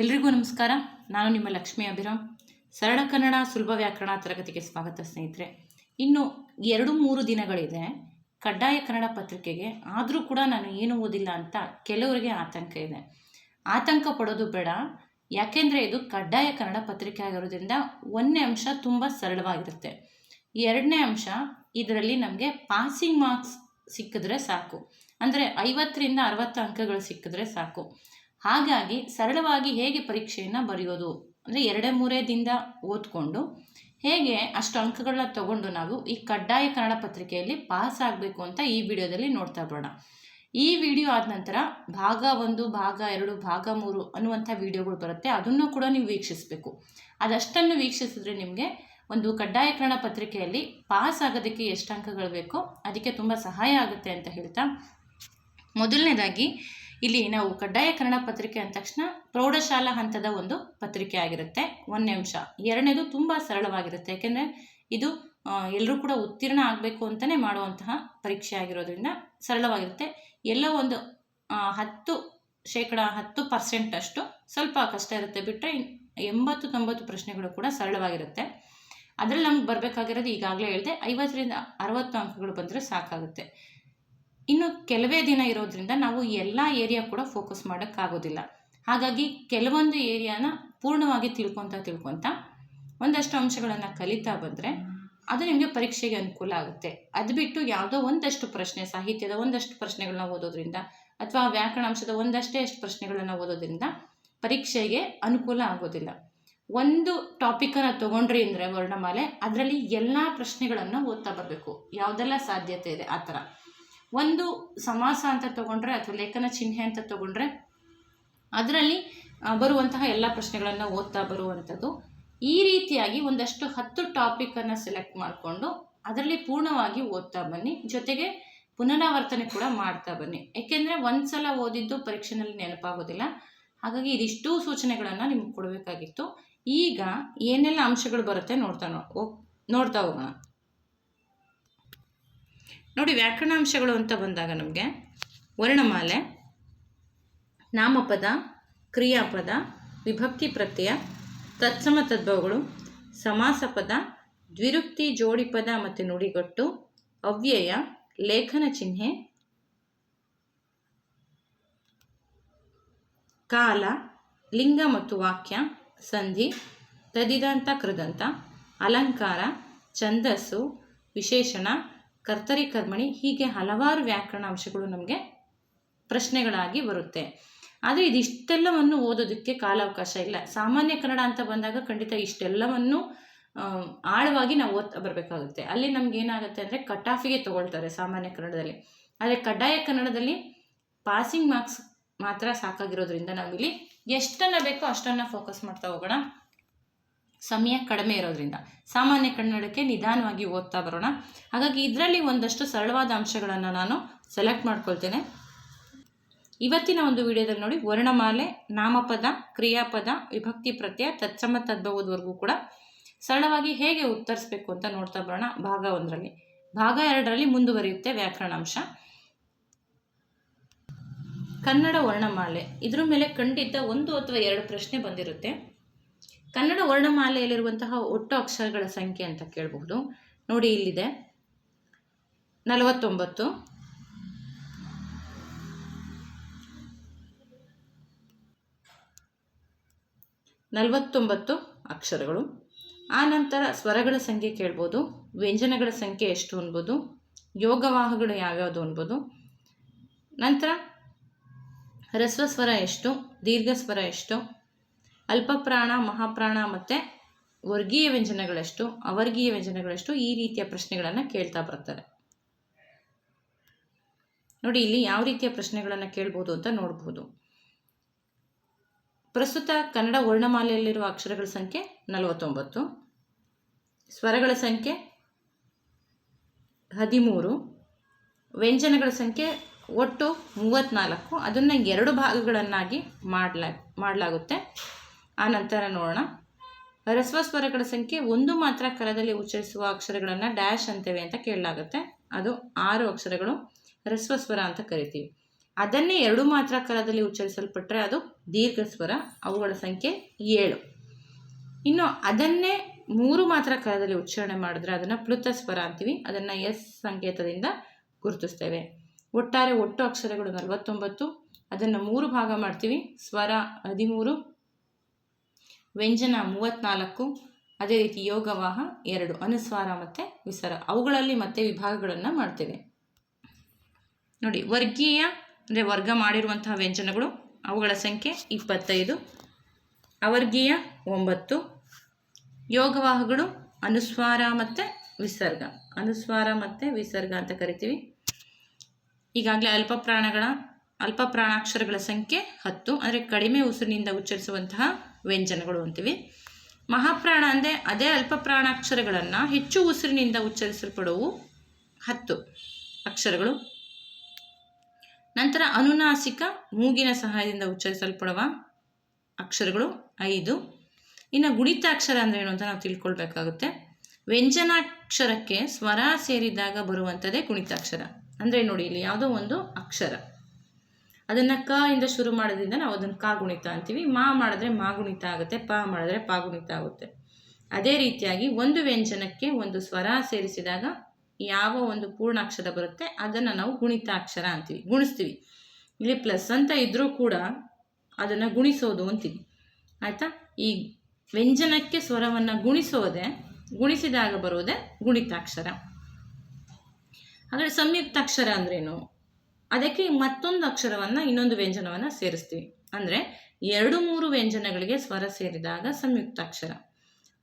ಎಲ್ರಿಗೂ ನಮಸ್ಕಾರ. ನಾನು ನಿಮ್ಮ ಲಕ್ಷ್ಮಿ ಅಭಿರಾಮ್. ಸರಳ ಕನ್ನಡ ಸುಲಭ ವ್ಯಾಕರಣ ತರಗತಿಗೆ ಸ್ವಾಗತ, ಸ್ನೇಹಿತರೆ. ಇನ್ನು ಎರಡು ಮೂರು ದಿನಗಳಿದೆ. ಕಡ್ಡಾಯ ಕನ್ನಡ ಪತ್ರಿಕೆಗೆ ಆದರೂ ಕೂಡ ನಾನು ಏನು ಓದಿಲ್ಲ ಅಂತ ಕೆಲವರಿಗೆ ಆತಂಕ ಇದೆ. ಆತಂಕ ಪಡೋದು ಬೇಡ. ಯಾಕೆಂದರೆ ಇದು ಕಡ್ಡಾಯ ಕನ್ನಡ ಪತ್ರಿಕೆ ಆಗಿರೋದ್ರಿಂದ ಒಂದನೇ ಅಂಶ ತುಂಬ ಸರಳವಾಗಿರುತ್ತೆ. ಎರಡನೇ ಅಂಶ ಇದರಲ್ಲಿ ನಮಗೆ ಪಾಸಿಂಗ್ ಮಾರ್ಕ್ಸ್ ಸಿಕ್ಕಿದ್ರೆ ಸಾಕು. ಅಂದರೆ ಐವತ್ತರಿಂದ ಅರವತ್ತು ಅಂಕಗಳು ಸಿಕ್ಕಿದ್ರೆ ಸಾಕು. ಹಾಗಾಗಿ ಸರಳವಾಗಿ ಹೇಗೆ ಪರೀಕ್ಷೆಯನ್ನು ಬರೆಯೋದು? ಅಂದರೆ ಎರಡೇ ಮೂರೇ ದಿನದ ಓದ್ಕೊಂಡು ಹೇಗೆ ಅಷ್ಟು ಅಂಕಗಳನ್ನ ತಗೊಂಡು ನಾವು ಈ ಕಡ್ಡಾಯ ಕನ್ನಡ ಪತ್ರಿಕೆಯಲ್ಲಿ ಪಾಸ್ ಆಗಬೇಕು ಅಂತ ಈ ವಿಡಿಯೋದಲ್ಲಿ ನೋಡ್ತಾ ಬರೋಣ ಈ ವಿಡಿಯೋ ಆದ ನಂತರ ಭಾಗ ಒಂದು, ಭಾಗ ಎರಡು, ಭಾಗ ಮೂರು ಅನ್ನುವಂಥ ವಿಡಿಯೋಗಳು ಬರುತ್ತೆ. ಅದನ್ನು ಕೂಡ ನೀವು ವೀಕ್ಷಿಸಬೇಕು. ಅದಷ್ಟನ್ನು ವೀಕ್ಷಿಸಿದ್ರೆ ನಿಮಗೆ ಒಂದು ಕಡ್ಡಾಯ ಕನ್ನಡ ಪತ್ರಿಕೆಯಲ್ಲಿ ಪಾಸ್ ಆಗೋದಕ್ಕೆ ಎಷ್ಟು ಅಂಕಗಳು ಬೇಕೋ ಅದಕ್ಕೆ ತುಂಬ ಸಹಾಯ ಆಗುತ್ತೆ ಅಂತ ಹೇಳ್ತಾ ಮೊದಲನೇದಾಗಿ ಇಲ್ಲಿ ನಾವು ಕಡ್ಡಾಯ ಕನ್ನಡ ಪತ್ರಿಕೆ ಅಂದ ತಕ್ಷಣ ಪ್ರೌಢಶಾಲಾ ಹಂತದ ಒಂದು ಪತ್ರಿಕೆ ಆಗಿರುತ್ತೆ ಒಂದನೇ ಅಂಶ. ಎರಡನೇದು ತುಂಬ ಸರಳವಾಗಿರುತ್ತೆ, ಯಾಕೆಂದರೆ ಇದು ಎಲ್ಲರೂ ಕೂಡ ಉತ್ತೀರ್ಣ ಆಗಬೇಕು ಅಂತಲೇ ಮಾಡುವಂತಹ ಪರೀಕ್ಷೆ ಆಗಿರೋದ್ರಿಂದ ಸರಳವಾಗಿರುತ್ತೆ. ಎಲ್ಲ ಒಂದು ಹತ್ತು ಶೇಕಡ ಹತ್ತು ಪರ್ಸೆಂಟ್ ಅಷ್ಟು ಸ್ವಲ್ಪ ಕಷ್ಟ ಇರುತ್ತೆ ಬಿಟ್ಟರೆ ಎಂಬತ್ತು ತೊಂಬತ್ತು ಪ್ರಶ್ನೆಗಳು ಕೂಡ ಸರಳವಾಗಿರುತ್ತೆ. ಅದರಲ್ಲಿ ನಮ್ಗೆ ಬರಬೇಕಾಗಿರೋದು ಈಗಾಗಲೇ ಹೇಳಿದೆ ಐವತ್ತರಿಂದ ಅರವತ್ತು ಅಂಕಗಳು ಬಂದರೆ ಸಾಕಾಗುತ್ತೆ. ಇನ್ನು ಕೆಲವೇ ದಿನ ಇರೋದ್ರಿಂದ ನಾವು ಎಲ್ಲ ಏರಿಯಾ ಕೂಡ ಫೋಕಸ್ ಮಾಡೋಕ್ಕಾಗೋದಿಲ್ಲ. ಹಾಗಾಗಿ ಕೆಲವೊಂದು ಏರಿಯಾನ ಪೂರ್ಣವಾಗಿ ತಿಳ್ಕೊತಾ ತಿಳ್ಕೊತಾ ಒಂದಷ್ಟು ಅಂಶಗಳನ್ನು ಕಲಿತಾ ಬಂದರೆ ಅದು ನಿಮಗೆ ಪರೀಕ್ಷೆಗೆ ಅನುಕೂಲ ಆಗುತ್ತೆ. ಅದು ಬಿಟ್ಟು ಯಾವುದೋ ಒಂದಷ್ಟು ಪ್ರಶ್ನೆ, ಸಾಹಿತ್ಯದ ಒಂದಷ್ಟು ಪ್ರಶ್ನೆಗಳನ್ನ ಓದೋದ್ರಿಂದ ಅಥವಾ ವ್ಯಾಕರಣಾಂಶದ ಒಂದಷ್ಟೇ ಅಷ್ಟು ಪ್ರಶ್ನೆಗಳನ್ನು ಓದೋದ್ರಿಂದ ಪರೀಕ್ಷೆಗೆ ಅನುಕೂಲ ಆಗೋದಿಲ್ಲ. ಒಂದು ಟಾಪಿಕನ್ನು ತೊಗೊಂಡ್ರಿ ಅಂದರೆ ವರ್ಣಮಾಲೆ, ಅದರಲ್ಲಿ ಎಲ್ಲ ಪ್ರಶ್ನೆಗಳನ್ನು ಓದ್ತಾ ಬರಬೇಕು. ಯಾವುದೆಲ್ಲ ಸಾಧ್ಯತೆ ಇದೆ ಆ ಥರ ಒಂದು ಸಮಾಸ ಅಂತ ತಗೊಂಡ್ರೆ ಅಥವಾ ಲೇಖನ ಚಿಹ್ನೆ ಅಂತ ತಗೊಂಡ್ರೆ ಅದರಲ್ಲಿ ಬರುವಂತಹ ಎಲ್ಲ ಪ್ರಶ್ನೆಗಳನ್ನು ಓದ್ತಾ ಬರುವಂಥದ್ದು. ಈ ರೀತಿಯಾಗಿ ಒಂದಷ್ಟು ಹತ್ತು ಟಾಪಿಕನ್ನು ಸೆಲೆಕ್ಟ್ ಮಾಡಿಕೊಂಡು ಅದರಲ್ಲಿ ಪೂರ್ಣವಾಗಿ ಓದ್ತಾ ಬನ್ನಿ. ಜೊತೆಗೆ ಪುನರಾವರ್ತನೆ ಕೂಡ ಮಾಡ್ತಾ ಬನ್ನಿ. ಏಕೆಂದರೆ ಒಂದ್ಸಲ ಓದಿದ್ದು ಪರೀಕ್ಷೆನಲ್ಲಿ ನೆನಪಾಗೋದಿಲ್ಲ. ಹಾಗಾಗಿ ಇದಿಷ್ಟೂ ಸೂಚನೆಗಳನ್ನು ನಿಮ್ಗೆ ಕೊಡಬೇಕಾಗಿತ್ತು. ಈಗ ಏನೆಲ್ಲ ಅಂಶಗಳು ಬರುತ್ತೆ ನೋಡ್ತಾ ನೋ ನೋಡ್ತಾ ಹೋಗೋಣ. ನೋಡಿ ವ್ಯಾಕರಣಾಂಶಗಳು ಅಂತ ಬಂದಾಗ ನಮಗೆ ವರ್ಣಮಾಲೆ, ನಾಮಪದ, ಕ್ರಿಯಾಪದ, ವಿಭಕ್ತಿ ಪ್ರತ್ಯಯ, ತತ್ಸಮ ತದ್ಭವಗಳು ಸಮಾಸ ಪದ ದ್ವಿರುಕ್ತಿ ಜೋಡಿ ಪದ ಮತ್ತು ನುಡಿಗಟ್ಟು, ಅವ್ಯಯ, ಲೇಖನ ಚಿಹ್ನೆ, ಕಾಲ, ಲಿಂಗ ಮತ್ತು ವಾಕ್ಯ, ಸಂಧಿ, ತದಿದಂತ, ಕೃದಂತ, ಅಲಂಕಾರ, ಛಂದಸ್ಸು, ವಿಶೇಷಣ ಕರ್ತರಿ ಕರ್ಮಣಿ ಹೀಗೆ ಹಲವಾರು ವ್ಯಾಕರಣ ಅಂಶಗಳು ನಮಗೆ ಪ್ರಶ್ನೆಗಳಾಗಿ ಬರುತ್ತೆ. ಆದರೆ ಇದಿಷ್ಟೆಲ್ಲವನ್ನು ಓದೋದಕ್ಕೆ ಕಾಲಾವಕಾಶ ಇಲ್ಲ. ಸಾಮಾನ್ಯ ಕನ್ನಡ ಅಂತ ಬಂದಾಗ ಖಂಡಿತ ಇಷ್ಟೆಲ್ಲವನ್ನು ಆಳವಾಗಿ ನಾವು ಓದ್ತಾ ಬರಬೇಕಾಗುತ್ತೆ. ಅಲ್ಲಿ ನಮ್ಗೆ ಏನಾಗುತ್ತೆ ಅಂದರೆ ಕಟಾಫಿಗೆ ತಗೊಳ್ತಾರೆ ಸಾಮಾನ್ಯ ಕನ್ನಡದಲ್ಲಿ. ಆದರೆ ಕಡ್ಡಾಯ ಕನ್ನಡದಲ್ಲಿ ಪಾಸಿಂಗ್ ಮಾರ್ಕ್ಸ್ ಮಾತ್ರ ಸಾಕಾಗಿರೋದ್ರಿಂದ ನಾವಿಲ್ಲಿ ಎಷ್ಟನ್ನು ಬೇಕೋ ಅಷ್ಟನ್ನು ಫೋಕಸ್ ಮಾಡ್ತಾ ಹೋಗೋಣ. ಸಮಯ ಕಡಿಮೆ ಇರೋದ್ರಿಂದ. ಸಾಮಾನ್ಯ ಕನ್ನಡಕ್ಕೆ ನಿಧಾನವಾಗಿ ಓದ್ತಾ ಬರೋಣ. ಹಾಗಾಗಿ ಇದರಲ್ಲಿ ಒಂದಷ್ಟು ಸರಳವಾದ ಅಂಶಗಳನ್ನು ನಾನು ಸೆಲೆಕ್ಟ್ ಮಾಡ್ಕೊಳ್ತೇನೆ. ಇವತ್ತಿನ ಒಂದು ವಿಡಿಯೋದಲ್ಲಿ ನೋಡಿ, ವರ್ಣಮಾಲೆ, ನಾಮಪದ, ಕ್ರಿಯಾಪದ, ವಿಭಕ್ತಿ ಪ್ರತ್ಯಯ, ತತ್ಸಮ ತದ್ಭವದವರೆಗೂ ಕೂಡ ಸರಳವಾಗಿ ಹೇಗೆ ಉತ್ತರಿಸಬೇಕು ಅಂತ ನೋಡ್ತಾ ಬರೋಣ ಭಾಗ ಒಂದರಲ್ಲಿ. ಭಾಗ ಎರಡರಲ್ಲಿ ಮುಂದುವರಿಯುತ್ತೆ ವ್ಯಾಕರಣಾಂಶ. ಕನ್ನಡ ವರ್ಣಮಾಲೆ. ಇದ್ರ ಮೇಲೆ ಖಂಡಿತ ಒಂದು ಅಥವಾ ಎರಡು ಪ್ರಶ್ನೆ ಬಂದಿರುತ್ತೆ. ಕನ್ನಡ ವರ್ಣಮಾಲೆಯಲ್ಲಿರುವಂತಹ ಒಟ್ಟು ಅಕ್ಷರಗಳ ಸಂಖ್ಯೆ ಅಂತ ಕೇಳಬಹುದು. ನೋಡಿ ಇಲ್ಲಿದೆ. ನಲವತ್ತೊಂಬತ್ತು. ನಲವತ್ತೊಂಬತ್ತು ಅಕ್ಷರಗಳು. ಆ ನಂತರ ಸ್ವರಗಳ ಸಂಖ್ಯೆ ಕೇಳ್ಬೋದು. ವ್ಯಂಜನಗಳ ಸಂಖ್ಯೆ ಎಷ್ಟು ಅನ್ಬೋದು? ಯೋಗವಾಹಗಳು ಯಾವ್ಯಾವುದು ಅನ್ಬೋದು? ನಂತರ ಹ್ರಸ್ವ ಸ್ವರ ಎಷ್ಟು? ದೀರ್ಘ ಸ್ವರ ಎಷ್ಟು? ಅಲ್ಪಪ್ರಾಣ, ಮಹಾಪ್ರಾಣ ಮತ್ತು ವರ್ಗೀಯ ವ್ಯಂಜನಗಳಷ್ಟು, ಅವರ್ಗೀಯ ವ್ಯಂಜನಗಳಷ್ಟು ಈ ರೀತಿಯ ಪ್ರಶ್ನೆಗಳನ್ನು ಕೇಳ್ತಾ ಬರ್ತಾರೆ. ನೋಡಿ, ಇಲ್ಲಿ ಯಾವ ರೀತಿಯ ಪ್ರಶ್ನೆಗಳನ್ನು ಕೇಳ್ಬೋದು ಅಂತ ನೋಡ್ಬೋದು. ಪ್ರಸ್ತುತ ಕನ್ನಡ ವರ್ಣಮಾಲೆಯಲ್ಲಿರುವ ಅಕ್ಷರಗಳ ಸಂಖ್ಯೆ ನಲವತ್ತೊಂಬತ್ತು, ಸ್ವರಗಳ ಸಂಖ್ಯೆ ಹದಿಮೂರು, ವ್ಯಂಜನಗಳ ಸಂಖ್ಯೆ ಒಟ್ಟು ಮೂವತ್ತ್ನಾಲ್ಕು ಅದನ್ನು ಎರಡು ಭಾಗಗಳನ್ನಾಗಿ ಮಾಡಲಾ ಮಾಡಲಾಗುತ್ತೆ. ಆ ನಂತರ ನೋಡೋಣ. ಹ್ರಸ್ವ ಸ್ವರಗಳ ಸಂಖ್ಯೆ ಒಂದು ಮಾತ್ರ ಕರದಲ್ಲಿ ಉಚ್ಚರಿಸುವ ಅಕ್ಷರಗಳನ್ನು ಡ್ಯಾಶ್ ಅಂತೇವೆ ಅಂತ ಕೇಳಲಾಗುತ್ತೆ. ಅದು ಆರು ಅಕ್ಷರಗಳು ಹ್ರಸ್ವ ಸ್ವರ ಅಂತ ಕರಿತೀವಿ. ಅದನ್ನೇ ಎರಡು ಮಾತ್ರ ಕರದಲ್ಲಿ ಉಚ್ಚರಿಸಲ್ಪಟ್ಟರೆ ಅದು ದೀರ್ಘ ಸ್ವರ ಅವುಗಳ ಸಂಖ್ಯೆ ಏಳು. ಇನ್ನು ಅದನ್ನೇ ಮೂರು ಮಾತ್ರ ಕರದಲ್ಲಿ ಉಚ್ಚಾರಣೆ ಮಾಡಿದ್ರೆ ಅದನ್ನು ಪ್ಲುತ ಸ್ವರ ಅಂತೀವಿ. ಅದನ್ನು ಎಸ್ ಸಂಕೇತದಿಂದ ಗುರುತಿಸ್ತೇವೆ. ಒಟ್ಟಾರೆ ಒಟ್ಟು ಅಕ್ಷರಗಳು ನಲವತ್ತೊಂಬತ್ತು. ಅದನ್ನು ಮೂರು ಭಾಗ ಮಾಡ್ತೀವಿ. ಸ್ವರ ಹದಿಮೂರು ವ್ಯಂಜನ ಮೂವತ್ತ್ನಾಲ್ಕು ಅದೇ ರೀತಿ ಯೋಗವಾಹ ಎರಡು, ಅನುಸ್ವಾರ ಮತ್ತು ವಿಸರ ಅವುಗಳಲ್ಲಿ ಮತ್ತೆ ವಿಭಾಗಗಳನ್ನು ಮಾಡ್ತೇವೆ. ನೋಡಿ, ವರ್ಗೀಯ ಅಂದರೆ ವರ್ಗ ಮಾಡಿರುವಂತಹ ವ್ಯಂಜನಗಳು, ಅವುಗಳ ಸಂಖ್ಯೆ ಇಪ್ಪತ್ತೈದು, ಅವರ್ಗೀಯ ಒಂಬತ್ತು, ಯೋಗವಾಹಗಳು ಅನುಸ್ವಾರ ಮತ್ತು ವಿಸರ್ಗ. ಅನುಸ್ವಾರ ಮತ್ತು ವಿಸರ್ಗ ಅಂತ ಕರಿತೀವಿ. ಈಗಾಗಲೇ ಅಲ್ಪ ಪ್ರಾಣಗಳ ಅಲ್ಪ ಪ್ರಾಣಾಕ್ಷರಗಳ ಸಂಖ್ಯೆ ಹತ್ತು, ಅಂದರೆ ಕಡಿಮೆ ಉಸಿರಿನಿಂದ ಉಚ್ಚರಿಸುವಂತಹ ವ್ಯಂಜನಗಳು ಅಂತೀವಿ. ಮಹಾಪ್ರಾಣ ಅಂದರೆ ಅದೇ ಅಲ್ಪ ಪ್ರಾಣಾಕ್ಷರಗಳನ್ನು ಹೆಚ್ಚು ಉಸಿರಿನಿಂದ ಉಚ್ಚರಿಸಲ್ಪಡುವು ಹತ್ತು ಅಕ್ಷರಗಳು. ನಂತರ ಅನುನಾಸಿಕ ಮೂಗಿನ ಸಹಾಯದಿಂದ ಉಚ್ಚರಿಸಲ್ಪಡುವ ಅಕ್ಷರಗಳು ಐದು. ಇನ್ನು ಗುಣಿತಾಕ್ಷರ ಅಂದರೆ ಏನು ಅಂತ ನಾವು ತಿಳ್ಕೊಳ್ಬೇಕಾಗುತ್ತೆ. ವ್ಯಂಜನಾಕ್ಷರಕ್ಕೆ ಸ್ವರ ಸೇರಿದಾಗ ಬರುವಂಥದ್ದೇ ಗುಣಿತಾಕ್ಷರ. ಅಂದರೆ ನೋಡಿ ಇಲ್ಲಿ ಯಾವುದೋ ಒಂದು ಅಕ್ಷರ. ಅದನ್ನು ಕ ಇಂದ ಶುರು ಮಾಡೋದ್ರಿಂದ ನಾವು ಅದನ್ನು ಕ ಗುಣಿತ ಅಂತೀವಿ. ಮಾ ಮಾಡಿದ್ರೆ ಮಾ ಗುಣಿತ ಆಗುತ್ತೆ, ಪ ಮಾಡಿದ್ರೆ ಪ ಗುಣಿತ ಆಗುತ್ತೆ. ಅದೇ ರೀತಿಯಾಗಿ ಒಂದು ವ್ಯಂಜನಕ್ಕೆ ಒಂದು ಸ್ವರ ಸೇರಿಸಿದಾಗ ಯಾವ ಒಂದು ಪೂರ್ಣಾಕ್ಷರ ಬರುತ್ತೆ, ಅದನ್ನು ನಾವು ಗುಣಿತಾಕ್ಷರ ಅಂತೀವಿ. ಗುಣಿಸ್ತೀವಿ. ಇಲ್ಲಿ ಪ್ಲಸ್ ಅಂತ ಇದ್ದರೂ ಕೂಡ ಅದನ್ನು ಗುಣಿಸೋದು ಅಂತೀವಿ. ಆಯಿತಾ? ಈ ವ್ಯಂಜನಕ್ಕೆ ಸ್ವರವನ್ನು ಗುಣಿಸೋದೆ, ಗುಣಿಸಿದಾಗ ಬರೋದೆ ಗುಣಿತಾಕ್ಷರ. ಹಾಗಾದರೆ ಸಂಯುಕ್ತಾಕ್ಷರ ಅಂದ್ರೇನು? ಅದಕ್ಕೆ ಮತ್ತೊಂದು ಅಕ್ಷರವನ್ನು, ಇನ್ನೊಂದು ವ್ಯಂಜನವನ್ನು ಸೇರಿಸ್ತೀವಿ. ಅಂದರೆ ಎರಡು ಮೂರು ವ್ಯಂಜನಗಳಿಗೆ ಸ್ವರ ಸೇರಿದಾಗ ಸಂಯುಕ್ತಾಕ್ಷರ